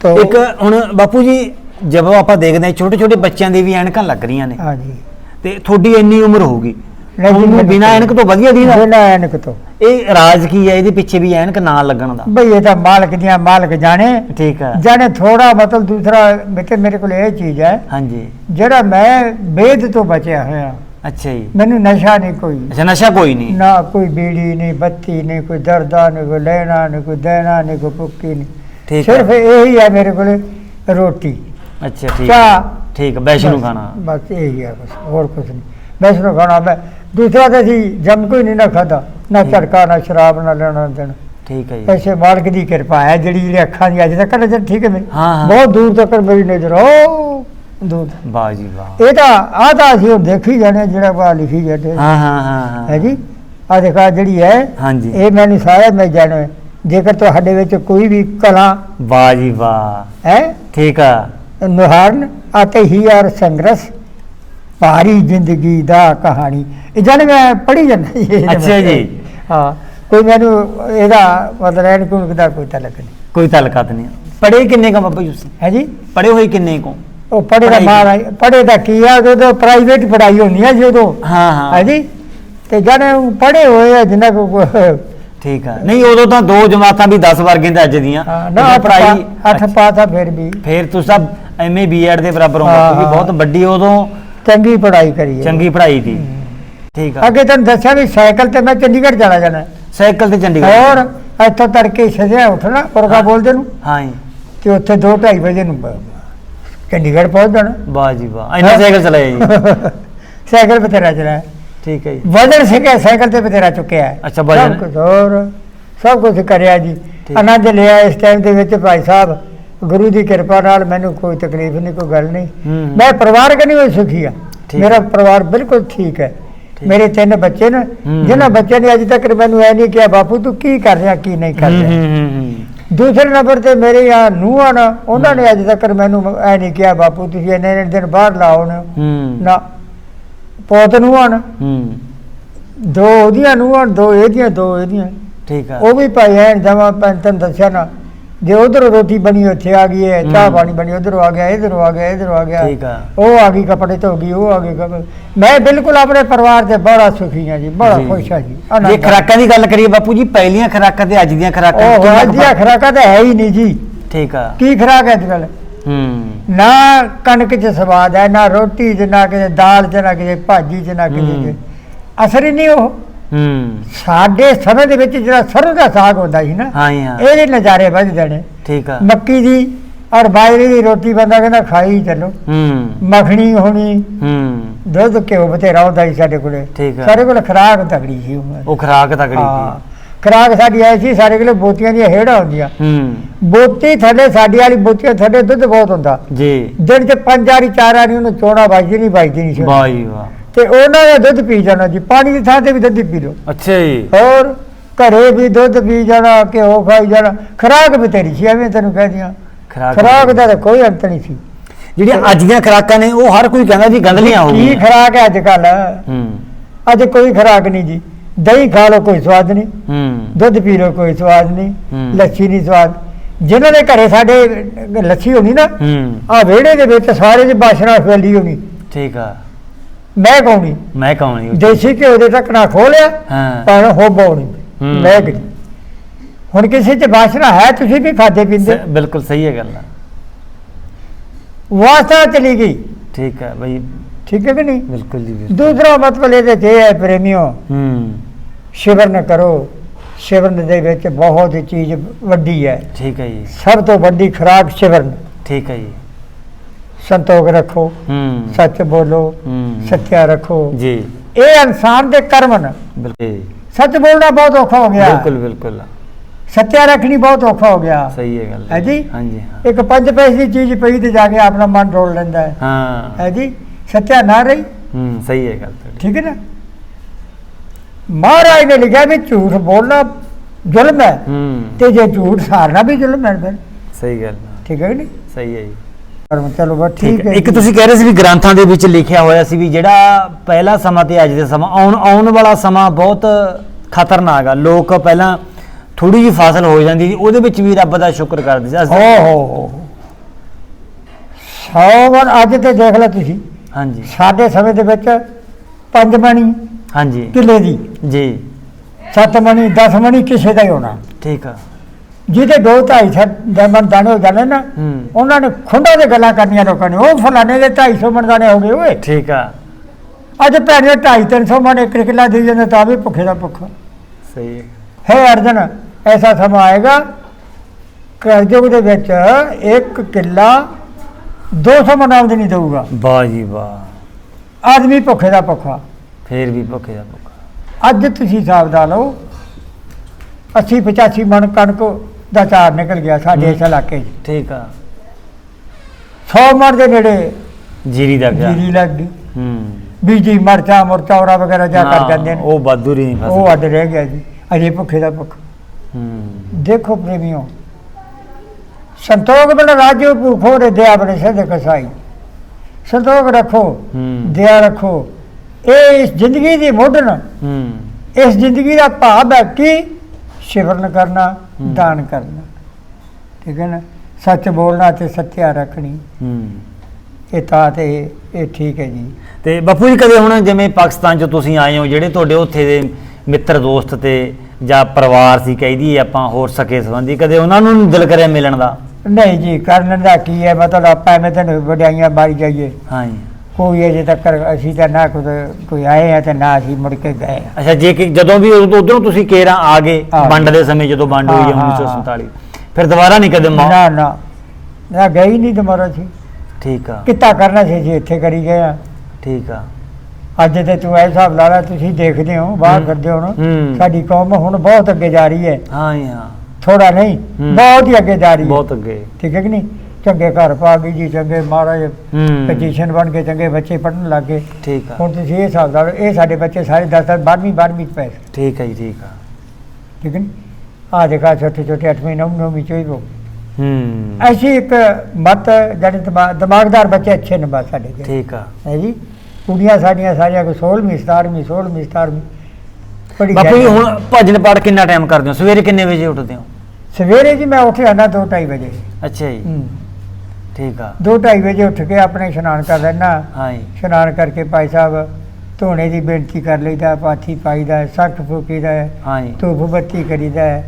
ਤੋ ਇੱਕ ਹੁਣ ਬਾਪੂ ਜੀ ਜਦੋਂ ਆਪਾਂ ਦੇਖਦੇ ਹਾਂ ਛੋਟੇ ਛੋਟੇ ਬੱਚਿਆਂ ਦੀ ਵੀ ਐਨਕਾਂ ਲੱਗ ਰਹੀਆਂ ਨੇ। ਹਾਂਜੀ। ਤੇ ਤੁਹਾਡੀ ਇੰਨੀ ਉਮਰ ਹੋਊਗੀ ਮੈਨੂੰ ਬਿਨਾਂ ਐਨਕ ਤੋਂ ਵਧੀਆ ਦੀ ਬਿਨਾਂ ਐਨਕ ਤੋਂ। ਇਹ ਰਾਜ ਕੀ ਹੈ? ਇਹਦੇ ਪਿੱਛੇ ਵੀ ਐਨਕ ਨਾ ਲੱਗਣ ਦਾ। ਬਈ ਇਹ ਤਾਂ ਮਾਲਕ ਦੀਆਂ ਮਾਲਕ ਜਾਣੇ। ਠੀਕ ਆ। ਜਾਣੇ ਥੋੜਾ ਮਤਲਬ ਦੂਸਰਾ ਬੇਟੇ ਮੇਰੇ ਕੋਲ ਇਹ ਚੀਜ਼ ਹੈ। ਹਾਂਜੀ। ਜਿਹੜਾ ਮੈਂ ਵੇਦ ਤੋਂ ਬਚਿਆ ਹੋਇਆ। ਅੱਛਾ ਜੀ। ਮੈਨੂੰ ਨਸ਼ਾ ਨਹੀਂ ਕੋਈ। ਅੱਛਾ ਨਸ਼ਾ ਕੋਈ ਨਹੀਂ। ਨਾ ਕੋਈ ਬੀੜੀ ਨਹੀਂ ਬੱਤੀ ਨਹੀਂ ਕੋਈ ਦਰਦਾ ਨਹੀਂ ਕੋਈ ਲੈਣਾ ਨਹੀਂ ਕੋਈ ਦੇਣਾ ਨਹੀਂ ਕੋਈ ਭੁੱਕੀ ਨਹੀਂ। ਠੀਕ ਸਿਰਫ ਹੈ ਇਹੀ ਹੈ ਮੇਰੇ ਕੋਲ ਰੋਟੀ। ਅੱਛਾ ਠੀਕ ਚਾਹ। ਠੀਕ ਵੈਸ਼ਨੂੰ ਖਾਣਾ। ਬਸ ਇਹੀ ਹੈ ਬਸ ਹੋਰ ਕੁਝ ਨਹੀਂ। ਵੈਸ਼ਨੂੰ ਖਾਣਾ ਮੈਂ ਦੂਸਰਾ ਤਾਂ ਅਸੀਂ ਜਮ ਕੋਈ ਨਹੀਂ ਨਾ ਖਾਦਾ ਨਾ। ਝੜਕਾ ਨਾ ਸ਼ਰਾਬ ਨਾ ਲੈਣਾ ਦੇਣਾ। ਠੀਕ ਹੈ ਜੀ। ਐਸੇ ਮਾਲਕ ਦੀ ਕਿਰਪਾ ਹੈ ਜਿਹੜੀ ਜਿਹੜੀ ਅੱਖਾਂ ਦੀ ਅੱਜ ਤੱਕ ਨਜ਼ਰ ਠੀਕ ਹੈ ਮੇਰੀ। ਹਾਂ, ਹਾਂ। ਬਹੁਤ ਦੂਰ ਤੱਕ ਮੇਰੀ ਨਜ਼ਰ ਉਹ ਦੂਰ। ਵਾਹ ਜੀ ਵਾਹ। ਇਹ ਤਾਂ ਆਹ ਤਾਂ ਅਸੀਂ ਹੁਣ ਦੇਖੀ ਜਾਣੇ ਜਿਹੜਾ ਵਾ ਲਿਖੀ ਜਾਂਦੇ ਹਾਂ ਹਾਂ ਹਾਂ ਹਾਂ। ਹੈ ਜੀ? ਆ ਦੇਖਾ ਜਿਹੜੀ ਹੈ ਹਾਂਜੀ। ਇਹ ਮੈਨੂੰ ਸਾਰਾ ਮੈਂ ਜਾਣਿਆ। ਜੇਕਰ ਤੁਹਾਡੇ ਵਿੱਚ ਕੋਈ ਵੀ ਕਲਾ ਵਾਹ ਜੀ ਵਾਹ। ਹੈ? ਠੀਕ ਆ। ਨੁਹਾਰਨ ਅਤੇ ਹੀ ਔਰ ਸੰਘਰਸ਼ ਭਾਰੀ ਜ਼ਿੰਦਗੀ ਦਾ ਕਹਾਣੀ। ਇਹ ਜਾਣੇ ਮੈਂ ਪੜ੍ਹੀ ਜਾਂਦਾ ਅੱਛਾ ਜੀ। ਹਾਂ ਕੋਈ ਮੈਨੂੰ ਇਹਦਾ ਮਤਲਬ ਐਨ ਕੋਈ ਦਾ ਕੋਈ ਤਲਕ ਨਹੀਂ। ਕੋਈ ਤਾਲੁਕਾਤ ਨਹੀਂ। ਪੜੇ ਕਿੰਨੇ ਕਾ ਬਾਬਾ ਜੀ ਤੁਸੀਂ? ਹੈ ਜੀ? ਪੜੇ ਹੋਏ ਕਿੰਨੇ ਕੋ? ਉਹ ਪੜ੍ਹੇ ਦਾ ਮਾਰ ਪੜ੍ਹੇ ਦਾ ਕੀ ਆ? ਉਦੋਂ ਪ੍ਰਾਈਵੇਟ ਪੜ੍ਹਾਈ ਹੁੰਦੀ ਆ ਜਦੋਂ ਹਾਂ ਹਾਂ। ਹੈ ਜੀ? ਤੇ ਜਾਣੇ ਪੜ੍ਹੇ ਹੋਏ ਆ ਜਿੰਨਾ ਕੋ ਠੀਕ ਆ। ਨਹੀਂ ਉਦੋਂ ਤਾਂ ਦੋ ਜਮਾਤਾਂ ਵੀ 10 ਵਰਗੇ ਤੇ ਅੱਜ ਦੀਆਂ। ਹਾਂ, ਨਾ ਉਦੋਂ ਅੱਠ ਪੜ੍ਹਾਈ ਪਾ- ਅੱਠ ਪਾਤਾ ਫਿਰ ਵੀ। ਫਿਰ ਤੁਸੀਂ ਐਮਏ ਬੀਐਡ ਦੇ ਬਰਾਬਰ ਹੋ ਹਾਂ, ਕਿਉਂਕਿ ਹਾਂ। ਬਹੁਤ ਵੱਡੀ ਉਦੋਂ। ਚੰਗੀ ਪੜ੍ਹਾਈ ਕਰੀ ਹੈ। ਚੰਗੀ ਪੜ੍ਹਾਈ ਦੀ। ਠੀਕ ਆ। ਅੱਗੇ ਤੈਨੂੰ ਦੱਸਿਆ ਵੀ ਸਾਈਕਲ ਤੇ ਮੈਂ ਚੰਡੀਗੜ੍ਹ ਚਲਾ ਜਾਣਾ। ਸਾਈਕਲ ਤੇ ਚੰਡੀਗੜ੍ਹ ਹੋਰ ਇੱਥੋਂ ਤੜਕੇ ਸਜਿਆ ਉੱਠਣਾ ਪੁਰਖਾ ਹਾਂ। ਬੋਲਦੇ ਨੂੰ। ਹਾਂ ਜੀ। ਤੇ ਉੱਥੇ 2:30 ਵਜੇ ਨੂੰ ਬ- ਚੰਡੀਗੜ੍ਹ ਪਹੁੰਚ ਜਾਣਾ। ਵਾਹ ਜੀ ਵਾਹ। ਇੰਨਾ ਸਾਈਕਲ ਚਲਾਇਆ ਜੀ। ਸਾਈਕਲ ਤੇ ਤੇਰਾ ਚਲਾ ਠੀਕ ਹੈ ਜੀ। ਵਜਨ ਸਿੱਖਿਆ ਸਾਈਕਲ ਤੇ ਬਤੇਰਾ ਚੁੱਕਿਆ। ਹੈ। ਅੱਛਾ, ਵਜ਼ਨ। ਸਭ ਕੁਝ ਹੋਰ ਸਭ ਕੁਝ ਕਰਿਆ ਜੀ। ਠੀਕ। ਆਨੰਦ ਲਿਆ ਇਸ ਟਾਈਮ ਦੇ ਵਿੱਚ ਭਾਈ ਸਾਹਿਬ। ਗੁਰੂ ਦੀ ਕਿਰਪਾ ਨਾਲ ਮੈਨੂੰ ਕੋਈ ਤਕਲੀਫ ਨਹੀਂ ਕੋਈ ਗੱਲ ਨਹੀਂ। ਮੈਂ ਪਰਿਵਾਰਕ ਨਹੀਂ ਹੋਈ ਸੁਖੀ ਆ। ਮੇਰਾ ਪਰਿਵਾਰ ਬਿਲਕੁਲ ਠੀਕ ਹੈ। ਮੇਰੇ ਤਿੰਨ ਬੱਚੇ ਨੇ। ਜਿਨ੍ਹਾਂ ਬੱਚਿਆਂ ਨੇ ਅੱਜ ਤੱਕ ਮੈਨੂੰ ਐ ਨਹੀਂ ਕਿਹਾ ਬਾਪੂ ਤੂੰ ਕੀ ਕਰ ਰਿਹਾ ਕੀ ਨਹੀਂ ਕਰ ਰਿਹਾ। ਦੂਸਰੇ ਨੰਬਰ ਤੇ ਮੇਰੇ ਆ ਨੂੰਹਾਂ ਨਾ ਉਹਨਾਂ ਨੇ ਅੱਜ ਤੱਕ ਮੈਨੂੰ ਐ ਨਹੀਂ ਕਿਹਾ ਬਾਪੂ ਤੁਸੀਂ ਇੰਨੇ ਇੰਨੇ ਦਿਨ ਬਾਹਰ ਲਾਓ ਨਾ। ਪੋਤ ਨੂੰਹਾਂ ਨਾ। ਦੋ ਉਹਦੀਆਂ ਨੂੰਹਾਂ ਦੋ ਇਹਦੀਆਂ ਦੋ ਇਹਦੀਆਂ। ਠੀਕ ਆ। ਉਹ ਵੀ ਭਾਈ ਐਨ ਜਮਾ ਤੈਨੂੰ ਦੱਸਿਆ ਨਾ ਜੇ ਉਧਰ ਰੋਟੀ ਬਣੀ ਉੱਥੇ ਆ ਗਈ ਹੈ ਚਾਹ। ਪਾਣੀ ਬਣੀ ਉਧਰੋਂ ਆ ਗਿਆ ਇਧਰੋਂ ਆ ਗਿਆ ਇਧਰੋਂ ਆ ਗਿਆ। ਠੀਕ ਆ। ਉਹ ਆ ਗਈ ਕੱਪੜੇ ਧੋ ਗਈ ਉਹ ਆ ਗਈ ਕੱਪੜੇ ਮੈਂ ਬਿਲਕੁਲ ਆਪਣੇ ਪਰਿਵਾਰ ਤੇ ਬੜਾ ਸੁਖੀ ਹਾਂ ਜੀ ਬੜਾ। ਖੁਸ਼ ਹਾਂ ਜੀ। ਜੇ। ਖਰਾਕਾਂ ਦੀ ਗੱਲ ਕਰੀਏ ਬਾਪੂ ਜੀ ਪਹਿਲੀਆਂ ਖਰਾਕਾਂ ਤੇ ਅੱਜ ਦੀਆਂ ਖਰਾਕਾਂ ਉਹ ਅੱਜ ਦੀਆਂ? ਖੁਰਾਕਾਂ ਤਾਂ ਹੈ ਹੀ ਨਹੀਂ ਜੀ। ਠੀਕ ਆ। ਕੀ ਖਰਾਕ ਹੈ ਅੱਜ ਕੱਲ੍ਹ? ਹੂੰ। ਨਾ ਕਣਕ 'ਚ ਸਵਾਦ ਹੈ ਨਾ ਰੋਟੀ 'ਚ ਨਾ ਕਿਸੇ ਦਾਲ 'ਚ ਨਾ ਕਿਸੇ ਭਾਜੀ 'ਚ ਨਾ ਕਿਸੇ ਅਸਰ ਹੀ ਨਹੀਂ ਉਹ। ਹੂੰ। ਸਾਡੇ ਸਮੇਂ ਦੇ ਵਿੱਚ ਜਿਹੜਾ ਸਰੋਂ ਦਾ ਸਾਗ ਹੁੰਦਾ ਸੀ ਨਾ ਹਾਂ ਜੀ ਹਾਂ। ਇਹਦੇ ਨਜ਼ਾਰੇ ਵੱਜਦੇ ਨੇ ਠੀਕ ਆ। ਮੱਕੀ ਦੀ ਔਰ ਬਾਜਰੇ ਦੀ ਰੋਟੀ ਬੰਦਾ ਕਹਿੰਦਾ ਖਾਈ ਚੱਲੋ। ਹੂੰ। ਮੱਖਣੀ ਹੋਣੀ ਹੂੰ। ਦੁੱਧ ਘਿਓ ਬਥੇਰਾ ਹੁੰਦਾ ਸੀ ਸਾਡੇ ਕੋਲੇ। ਠੀਕ ਆ। ਸਾਡੇ ਕੋਲ ਖਰਾਕ ਤਗੜੀ ਸੀ ਉਹ ਖਰਾਕ ਤਕੜੀ ਹਾਂ। ਸੀ ਖਰਾਕ ਸਾਡੀ ਐ ਸੀ ਸਾਡੇ ਕੋਲੇ ਬੋਤੀਆਂ ਦੀਆਂ ਹੇੜਾਂ ਹੁੰਦੀਆਂ। ਹੂੰ। ਬੋਤੀ ਥੱਲੇ ਸਾਡੀ ਵਾਲੀ ਬੋਤੀਆਂ ਥੱਲੇ ਦੁੱਧ ਬਹੁਤ ਹੁੰਦਾ। ਜੀ। ਦਿਨ ਚ ਪੰਜ ਵਾਰੀ ਚਾਰ ਵਾਰੀ ਉਹਨੂੰ ਚੋਣਾ ਵੱਜਦੀ ਨਹੀਂ ਵੱਜਦੀ ਨਹੀਂ ਸੀ। ਵਾਹ ਜੀ ਵਾਹ। ਤੇ ਉਹਨਾਂ ਦਾ ਦੁੱਧ ਪੀ ਜਾਣਾ ਜੀ ਪਾਣੀ ਦੀ ਥਾਂ ਤੇ ਵੀ ਦੁੱਧ ਪੀ ਲਓ। ਅੱਛਾ ਜੀ। ਹੋਰ ਘਰੇ ਵੀ ਦੁੱਧ ਪੀ ਜਾਣਾ ਘਿਓ ਖਾਈ ਜਾਣਾ ਖਰਾਕ ਵੀ ਤੇਰੀ ਸੀ ਐਵੇਂ ਤੈਨੂੰ ਕਹਿ ਦਿਆਂ। ਖਰਾਕ ਖਰਾਕ ਦਾ ਤਾਂ ਕੋਈ ਅੰਤ ਨਹੀਂ ਸੀ। ਜਿਹੜੀਆਂ ਅੱਜ ਦੀਆਂ ਖਰਾਕਾਂ ਨੇ ਉਹ ਹਰ ਕੋਈ ਕਹਿੰਦਾ ਜੀ ਗੰਦਲੀਆਂ ਹੋ ਕੀ ਗਈਆਂ। ਖਰਾਕ ਹੈ ਅੱਜ ਕੱਲ ਹੂੰ। ਅੱਜ ਕੋਈ ਖਰਾਕ ਨਹੀਂ ਜੀ। ਦਹੀਂ ਖਾ ਲਓ ਕੋਈ ਸਵਾਦ ਨਹੀਂ। ਹੂੰ। ਦੁੱਧ ਪੀ ਲਓ ਕੋਈ ਸਵਾਦ ਨਹੀਂ। ਹੂੰ। ਲੱਸੀ ਨਹੀਂ ਸਵਾਦ। ਜਿਨ੍ਹਾਂ ਦੇ ਘਰੇ ਸਾਡੇ ਲੱਸੀ ਹੋਣੀ ਨਾ ਹੂੰ। ਆ ਵਿਹੜੇ ਦੇ ਵਿੱਚ ਸਾਰੇ ਦੀ ਬਾਸ਼ਨਾ ਫੈਲੀ ਹੋਣੀ। ਠੀਕ ਆ। ਮੈਂ ਕਹੂੰਗੀ ਮੈਂ ਜੀ ਦੇਸੀ ਘਿਓ ਦੇ ਢੱਕਣਾ ਖੋਲਿਆ ਹਾਂ। ਪਰ ਹੂੰ। ਮੈਂ ਗਈ ਹੁਣ ਕਿਸੇ ਚ ਬਾਸ਼ਨਾ ਹੈ ਤੁਸੀਂ ਵੀ ਖਾਦੇ ਪੀਂਦੇ? ਸ- ਬਿਲਕੁਲ ਸਹੀ ਹੈ ਗੱਲ ਵਾਸਤਾ ਚਲੀ ਗਈ। ਠੀਕ ਹੈ ਬਈ। ਠੀਕ ਹੈ ਕਿ ਨਹੀਂ? ਬਿਲਕੁਲ ਜੀ ਬਿਲਕੁਲ। ਦੂਸਰਾ ਮਤਲਬ ਇਹਦੇ 'ਚ ਇਹ ਹੈ ਪ੍ਰੇਮਿਓ। ਹੂੰ। ਸ਼ਿਵਰਨ ਕਰੋ। ਸ਼ਿਵਰਨ ਦੇ ਵਿੱਚ ਬਹੁਤ ਚੀਜ਼ ਵੱਡੀ ਹੈ। ਠੀਕ ਹੈ ਜੀ। ਸਭ ਤੋਂ ਵੱਡੀ ਖੁਰਾਕ ਸ਼ਿਵਰਨ ਠੀਕ ਹੈ ਜੀ। ਸੰਤੋਖ ਰੱਖੋ ਹੂੰ। ਸੱਚ ਬੋਲੋ ਹੂੰ। ਸੱਚਾ ਰੱਖੋ। ਜੀ। ਇਹ ਇਨਸਾਨ ਦੇ ਕਰਮ ਨੇ। ਬਿਲਕੁਲ। ਸੱਚ ਬੋਲਣਾ ਬਹੁਤ ਔਖਾ ਹੋ ਗਿਆ। ਬਿਲਕੁਲ ਬਿਲਕੁਲ। ਸੱਚਾ ਰੱਖਣੀ ਬਹੁਤ ਔਖਾ ਹੋ ਗਿਆ। ਸਹੀ ਹੈ ਗੱਲ। ਹੈ ਜੀ? ਹਾਂਜੀ ਹਾਂ। ਇੱਕ ਪੰਜ ਪੈਸੇ ਦੀ ਚੀਜ਼ ਪਈ ਤੇ ਜਾ ਕੇ ਆਪਣਾ ਮਨ ਰੋਲ ਲੈਂਦਾ ਹੈ। ਹਾਂ। ਹੈ ਜੀ? ਸੱਚਾ ਨਾ ਰਹੀ। ਹੂੰ ਸਹੀ ਹੈ ਗੱਲ ਠੀਕ ਹੈ ਨਾ? ਮਹਾਰਾਜ ਨੇ ਲਿਖਿਆ ਵੀ ਝੂਠ ਬੋਲਣਾ ਜ਼ੁਲਮ ਹੈ ਤੇ ਜੇ ਝੂਠ ਸਾਰਨਾ ਵੀ ਜ਼ੁਲਮ ਹੈ ਫਿਰ। ਸਹੀ ਗੱਲ। ਠੀਕ ਹੈ ਨਹੀਂ? ਸਹੀ ਹੈ ਜੀ। ਚਲੋ ਬਸ ਠੀਕ ਹੈ। ਇੱਕ ਜੀ। ਤੁਸੀਂ ਕਹਿ ਰਹੇ ਸੀ ਵੀ ਗ੍ਰੰਥਾਂ ਦੇ ਵਿੱਚ ਲਿਖਿਆ ਹੋਇਆ ਸੀ ਵੀ ਜਿਹੜਾ ਪਹਿਲਾ ਸਮਾਂ ਤੇ ਅੱਜ ਦੇ ਸਮਾਂ ਆਉਣ ਆਉਣ ਵਾਲਾ ਸਮਾਂ ਬਹੁਤ ਖਤਰਨਾਕ ਆ। ਲੋਕ ਪਹਿਲਾਂ ਥੋੜੀ ਜਿਹੀ ਫਸਲ ਹੋ ਜਾਂਦੀ ਸੀ ਉਹਦੇ ਵਿੱਚ ਵੀ ਰੱਬ ਦਾ ਸ਼ੁਕਰ ਕਰਦੇ ਸੀ। ਅਸੀਂ- ਹੋ ਹੋ ਸੌ ਵਾਰ ਅੱਜ ਤੇ ਦੇਖ ਲੈ ਤੁਸੀਂ। ਹਾਂਜੀ। ਸਾਡੇ ਸਮੇਂ ਦੇ ਵਿੱਚ ਪੰਜ ਮਣੀ ਹਾਂਜੀ। ਕਿੱਲੇ ਦੀ। ਜੀ। ਸੱਤ ਮਣੀ 10 ਮਣੀ ਕਿਸੇ ਦਾ ਹੀ ਹੋਣਾ। ਠੀਕ ਆ। ਜਿਹਦੇ ਦੋ ਢਾਈ ਸੱਤ ਦਮਨ ਦਾਣੇ ਹੋ ਜਾਣੇ ਨਾ ਹੂੰ। ਉਹਨਾਂ ਨੇ ਖੁੰਡਾ ਦੇ ਗੱਲਾਂ ਕਰਨੀਆਂ ਲੋਕਾਂ ਨੇ ਉਹ ਫਲਾਣੇ ਦੇ 250 ਮਣ ਦਾਣੇ ਹੋ ਗਏ ਓਏ। ਠੀਕ ਆ। ਅੱਜ ਭੈਣੇ 250 300 ਮਣ ਇੱਕ ਕਿੱਲਾ ਦੇ ਜਾਂਦੇ ਤਾਂ ਵੀ ਭੁੱਖੇ ਦਾ ਭੁੱਖਾ। ਸਹੀ। ਹੈ ਹੈ ਅਰਜਨ ਐਸਾ ਸਮਾਂ ਆਏਗਾ ਕਲਯੁਗ ਦੇ ਵਿੱਚ ਇੱਕ ਕਿੱਲਾ 200 ਮਣ ਆਮਦਨੀ ਦੇਊਗਾ। ਵਾਹ ਜੀ ਵਾਹ। ਆਦਮੀ ਭੁੱਖੇ ਦਾ ਭੁੱਖਾ ਫੇਰ ਵੀ ਭੁੱਖੇ ਦਾ ਭੁੱਖਾ ਅੱਜ ਤੁਸੀਂ ਹਿਸਾਬ ਦਾ ਲਓ 80 85 ਮਣ ਕਣਕ ਦਾ ਚਾਰ ਨਿਕਲ ਗਿਆ ਸਾਡੇ ਇਸ ਇਲਾਕੇ 'ਚ। ਠੀਕ ਆ। 100 ਮਣ ਦੇ ਨੇੜੇ। ਜੀਰੀ ਦਾ ਗਿਆ। ਜੀਰੀ ਲੱਗ ਗਈ। ਹੂੰ। ਬੀਜੀ ਮਰਚਾ ਮੁਰਚੌਰਾ ਵਗੈਰਾ ਜਾ ਕਰ ਜਾਂਦੇ ਨੇ। ਉਹ ਬਾਦੂ ਨਹੀਂ ਫਸਲ ਉਹ ਅੱਡ ਰਹਿ ਗਿਆ ਜੀ। ਅਜੇ ਭੁੱਖੇ ਦਾ ਭੁੱਖ। ਹੂੰ। ਦੇਖੋ ਪ੍ਰੇਮੀਓ। ਸੰਤੋਖ ਬਨ ਰਾਜੋ ਭੁਖੋ ਰੇ ਦਿਆ ਬਨੇ ਸਦ ਕਸਾਈ। ਸੰਤੋਖ ਰੱਖੋ ਹੂੰ। ਦਇਆ ਰੱਖੋ। ਇਹ ਇਸ ਜ਼ਿੰਦਗੀ ਦੀ ਮੋਢਨ ਹੂੰ। ਇਸ ਜ਼ਿੰਦਗੀ ਦਾ ਭਾਵ ਹੈ ਕਿ ਸਿਮਰਨ ਕਰਨਾ। ਦਾਨ ਕਰਨਾ। ਠੀਕ ਹੈ ਨਾ? ਸੱਚ ਬੋਲਣਾ ਤੇ ਸੱਚਿਆ ਰੱਖਣੀ। ਹੂੰ। ਇਹ ਤਾਂ ਤੇ ਇਹ ਠੀਕ ਹੈ ਜੀ। ਤੇ ਬਾਪੂ ਜੀ ਕਦੇ ਹੁਣ ਜਿਵੇਂ ਪਾਕਿਸਤਾਨ ਚ ਤੁਸੀਂ ਆਏ ਹੋ ਜਿਹੜੇ ਤੁਹਾਡੇ ਉੱਥੇ ਦੇ ਮਿੱਤਰ ਦੋਸਤ ਤੇ ਜਾਂ ਪਰਿਵਾਰ ਸੀ ਕਹਿਦੀ ਆਪਾਂ ਹੋਰ ਸਕੇ ਸੰਬੰਧੀ ਕਦੇ ਉਹਨਾਂ ਨੂੰ ਦਿਲ ਕਰਿਆ ਮਿਲਣ ਦਾ? ਨਹੀਂ ਜੀ ਕਰਨ ਦਾ ਕੀ ਹੈ? ਮਤਲਬ ਆਪਾਂ ਐਵੇਂ ਤਾਂ ਵਡਿਆਈਆਂ ਮਾਰੀ ਜਾਈਏ। ਹਾਂਜੀ ਕੋਈ ਅਜੇ ਤੱਕ ਅਸੀਂ ਤਾਂ ਨਾ ਕੋਈ ਕੋਈ ਆਏ ਆ ਤੇ ਨਾ ਅਸੀਂ ਮੁੜ ਕੇ ਗਏ ਆ। ਅੱਛਾ ਜੇ ਕਿ ਜਦੋਂ ਵੀ ਉਧਰੋਂ ਤੁਸੀਂ ਕੇਰਾ ਆ ਗਏ ਆ ਗਏ। ਵੰਡ ਦੇ ਸਮੇਂ ਜਦੋਂ ਵੰਡ ਹੋਈ ਹੈ ਹਾਂ, ਹਾਂ, 1947 ਫਿਰ ਦੁਬਾਰਾ ਨਹੀਂ ਕਦੇ ਮੌ- ਨਾ ਨਾ। ਨਾ ਗਈ ਨਹੀਂ ਤੁਮਾਰਾ ਸੀ ਠੀਕ ਆ। ਕਿੱਤਾ ਕਰਨਾ ਸੀ ਜੀ ਇੱਥੇ ਕਰੀ ਗਏ ਆ। ਠੀਕ ਆ। ਅੱਜ ਤੇ ਤੂੰ ਇਹ ਹਿਸਾਬ ਲਾ ਲਾ ਤੁਸੀਂ ਦੇਖਦੇ ਹੋ ਬਾਹਰ ਹੂੰ। ਫਿਰਦੇ ਹੋ ਨਾ। ਸਾਡੀ ਕੌਮ ਹੁਣ ਬਹੁਤ ਅੱਗੇ ਜਾ ਰਹੀ ਹੈ। ਹਾਂ ਜੀ ਹਾਂ। ਥੋੜਾ ਨਹੀਂ ਹੂੰ। ਬਹੁਤ ਹੀ ਅੱਗੇ ਜਾ ਰਹੀ ਹੈ। ਬਹੁਤ ਅੱਗੇ। ਠੀਕ ਹੈ ਕਿ ਨਹੀਂ? ਚੰਗੇ ਘਰ ਪਾ ਗਈ ਜੀ ਚੰਗੇ ਮਹਾਰਾਜ ਹੂੰ। ਪੋਜੀਸ਼ਨ ਬਣ ਕੇ ਚੰਗੇ ਬੱਚੇ ਪੜਨ ਲੱਗ ਗਏ। ਠੀਕ ਆ। ਹੁਣ ਤੁਸੀਂ ਇਹ ਹਿਸਾਬ ਲਾ ਲਓ ਇਹ ਸਾਡੇ ਬੱਚੇ ਸਾਰੇ 10 10 12ਵੀਂ 12ਵੀਂ ਚ ਪਏ ਠੀਕ ਹੈ ਜੀ ਠੀਕ ਆ। ਠੀਕ ਹੈ ਆ ਦੇਖਾ ਛੋਟੇ ਛੋਟੇ 8ਵੀਂ 9ਵੀਂ 9ਵੀਂ ਚ ਹੀ ਹੂੰ। ਐਸੀ ਇੱਕ ਮਤ ਜਿਹੜੇ ਦਿਮਾ- ਦਿਮਾਗਦਾਰ ਬੱਚੇ ਅੱਛੇ ਨੇ ਬਸ ਸਾਡੇ ਦੇ ਠੀਕ ਆ। ਹੈ ਜੀ? ਕੁੜੀਆਂ ਸਾਡੀਆਂ ਸਾਰੀਆਂ ਕੋ 16ਵੀਂ 17ਵੀਂ 16ਵੀਂ 17ਵੀਂ ਪੜ੍ਹੀ ਬਾਪੂ ਜੀ। ਹੁਣ ਭਜਨ ਪਾਠ ਕਿੰਨਾ ਟਾਈਮ ਕਰਦੇ ਹੋ? ਸਵੇਰੇ ਕਿੰਨੇ ਵਜੇ ਉੱਠਦੇ ਹੋ? ਸਵੇਰੇ ਜੀ ਮੈਂ ਉੱਠ ਜਾਂਦਾ 2:30 ਵਜੇ। ਅੱਛਾ ਜੀ। ਹੂੰ। ਠੀਕ ਆ। 2:30 ਵਜੇ ਉੱਠ ਕੇ ਆਪਣੇ ਇਸ਼ਨਾਨ ਕਰ ਲੈਣਾ ਹਾਂ ਜੀ ਇਸ਼ਨਾਨ ਕਰਕੇ ਭਾਈ ਸਾਹਿਬ ਧੋਣੇ ਦੀ ਬੇਨਤੀ ਕਰ ਲਈਦਾ ਪਾਥੀ ਪਾਈਦਾ ਸੱਠ ਫੂਕੀਦਾ ਹੈ ਜੀ ਧੂਪ ਬੱਤੀ ਕਰੀਦਾ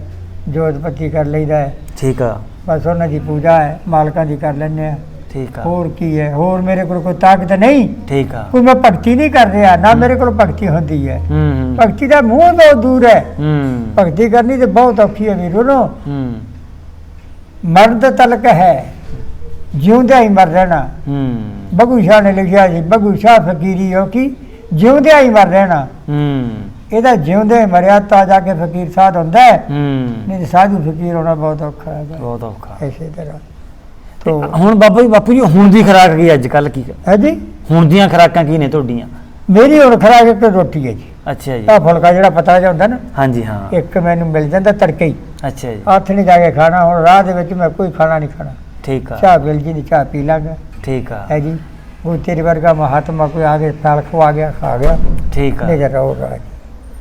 ਜੋਤ ਬੱਤੀ ਕਰ ਲਈਦਾ ਠੀਕ ਆ। ਬਸ ਉਹਨਾਂ ਦੀ ਪੂਜਾ ਹੈ ਮਾਲਕਾਂ ਦੀ ਕਰ ਲੈਂਦੇ ਆ। ਠੀਕ ਆ। ਹੋਰ ਕੀ ਹੈ? ਹੋਰ ਮੇਰੇ ਕੋਲ ਕੋਈ ਤਾਕਤ ਨਹੀਂ। ਠੀਕ ਆ। ਕੋਈ ਮੈਂ ਭਗਤੀ ਨਹੀਂ ਕਰ ਰਿਹਾ ਨਾ ਮੇਰੇ ਕੋਲ ਭਗਤੀ ਹੁੰਦੀ ਹੈ। ਹੂੰ ਹੂੰ। ਭਗਤੀ ਦਾ ਮੂੰਹ ਬਹੁਤ ਦੂਰ ਹੈ। ਹੂੰ। ਭਗਤੀ ਕਰਨੀ ਤੇ ਬਹੁਤ ਔਖੀ ਹੈ ਵੀਰੋ। ਨੂੰ ਹੂੰ। ਮਰਦ ਤਲਕ ਹੈ। ਜਿਉਂਦਿਆਂ ਹੀ ਮਰ ਰਹਿਣਾ। ਹੂੰ। ਬਗੂ ਸ਼ਾਹ ਨੇ ਲਿਖਿਆ ਸੀ ਬਗੂ ਸ਼ਾਹ ਫਕੀਰੀ ਹੋ ਕੀ? ਜਿਉਂਦਿਆਂ ਹੀ ਮਰ ਰਹਿਣਾ। ਹੂੰ। ਇਹਦਾ ਜਿਉਂਦੇ ਮਰਿਆ ਤਾਂ ਜਾ ਕੇ ਫਕੀਰ ਸਾਧ ਹੁੰਦਾ ਹੈ। ਹੂੰ। ਨਹੀਂ ਤਾਂ ਸਾਧੂ ਫਕੀਰ ਹੋਣਾ ਬਹੁਤ ਔਖਾ ਹੈ ਬਹੁਤ ਔਖਾ। ਐਸੇ ਤਰ੍ਹਾਂ। ਤੇ ਤੋ ਹੁਣ ਬਾਬਾ ਜੀ ਬਾਪੂ ਜੀ ਹੁਣ ਦੀ ਖੁਰਾਕ ਕੀ ਅੱਜ ਕੱਲ ਕੀ ਹੈ? ਜੀ ਹੁਣ ਦੀਆਂ ਖੁਰਾਕਾਂ ਕੀ ਨੇ ਤੁਹਾਡੀਆਂ? ਮੇਰੀ ਹੁਣ ਖਰਾਕ ਇੱਕ ਰੋਟੀ ਹੈ ਜੀ। ਅੱਛਾ ਜੀ। ਆਹ ਫੁਲਕਾ ਜਿਹੜਾ ਪਤਲਾ ਜਿਹਾ ਹੁੰਦਾ ਨਾ ਹਾਂਜੀ ਹਾਂ। ਇੱਕ ਮੈਨੂੰ ਮਿਲ ਜਾਂਦਾ ਤੜਕੇ ਹੀ। ਅੱਛਾ ਜੀ। ਨਹੀਂ ਜਾ ਕੇ ਖਾਣਾ ਹੁਣ ਰਾਹ ਦੇ ਵਿੱਚ ਮੈਂ ਕੋਈ ਖਾਣਾ ਨਹੀਂ ਖਾਣਾ। ਠੀਕ ਆ। ਚਾਹ ਮਿਲ ਜੀ ਦੀ ਚਾਹ ਪੀ ਲਾਂਗਾ। ਠੀਕ ਆ। ਹੈ ਜੀ? ਉਹ ਤੇਰੇ ਵਰਗਾ ਮਹਾਤਮਾ ਕੋਈ ਆ ਕੇ ਫਲ ਖਵਾ ਗਿਆ ਖਾ ਗਿਆ। ਠੀਕ ਆ। ਨਹੀਂ ਰਾਜ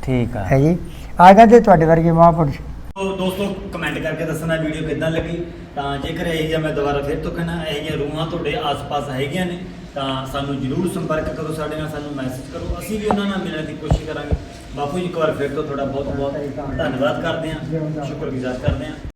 ਠੀਕ ਆ। ਹੈ ਜੀ? ਆ ਜਾਂਦੇ ਤੁਹਾਡੇ ਵਰਗੇ ਮਹਾਂਪੁਰਸ਼। ਤੋ ਦੋਸਤੋ ਕਮੈਂਟ ਕਰਕੇ ਦੱਸਣਾ ਵੀਡੀਓ ਕਿੱਦਾਂ ਲੱਗੀ? ਤਾਂ ਜੇਕਰ ਇਹ ਜਿਹਾ ਮੈਂ ਦੁਬਾਰਾ ਫਿਰ ਤੋਂ ਕਹਿਣਾ ਇਹ ਜਿਹੀਆਂ ਰੂਹਾਂ ਤੁਹਾਡੇ ਆਸ-ਪਾਸ ਹੈਗੀਆਂ ਨੇ ਤਾਂ ਸਾਨੂੰ ਜਰੂਰ ਸੰਪਰਕ ਕਰੋ ਸਾਡੇ ਨਾਲ ਸਾਨੂੰ ਮੈਸੇਜ ਕਰੋ। ਅਸੀਂ ਵੀ ਉਹਨਾਂ ਨਾਲ ਮਿਲਣ ਦੀ ਕੋਸ਼ਿਸ਼ ਕਰਾਂਗੇ। ਬਾਪੂ ਜੀ ਇੱਕ ਵਾਰ ਫਿਰ ਤੋਂ ਤੁਹਾਡਾ ਬਹੁਤ ਬਹੁਤ ਧੰਨਵਾਦ ਕਰਦੇ ਹਾਂ। ਸ਼ੁਕਰਗੁਜ਼ਾਰ ਕਰਦੇ ਹਾਂ।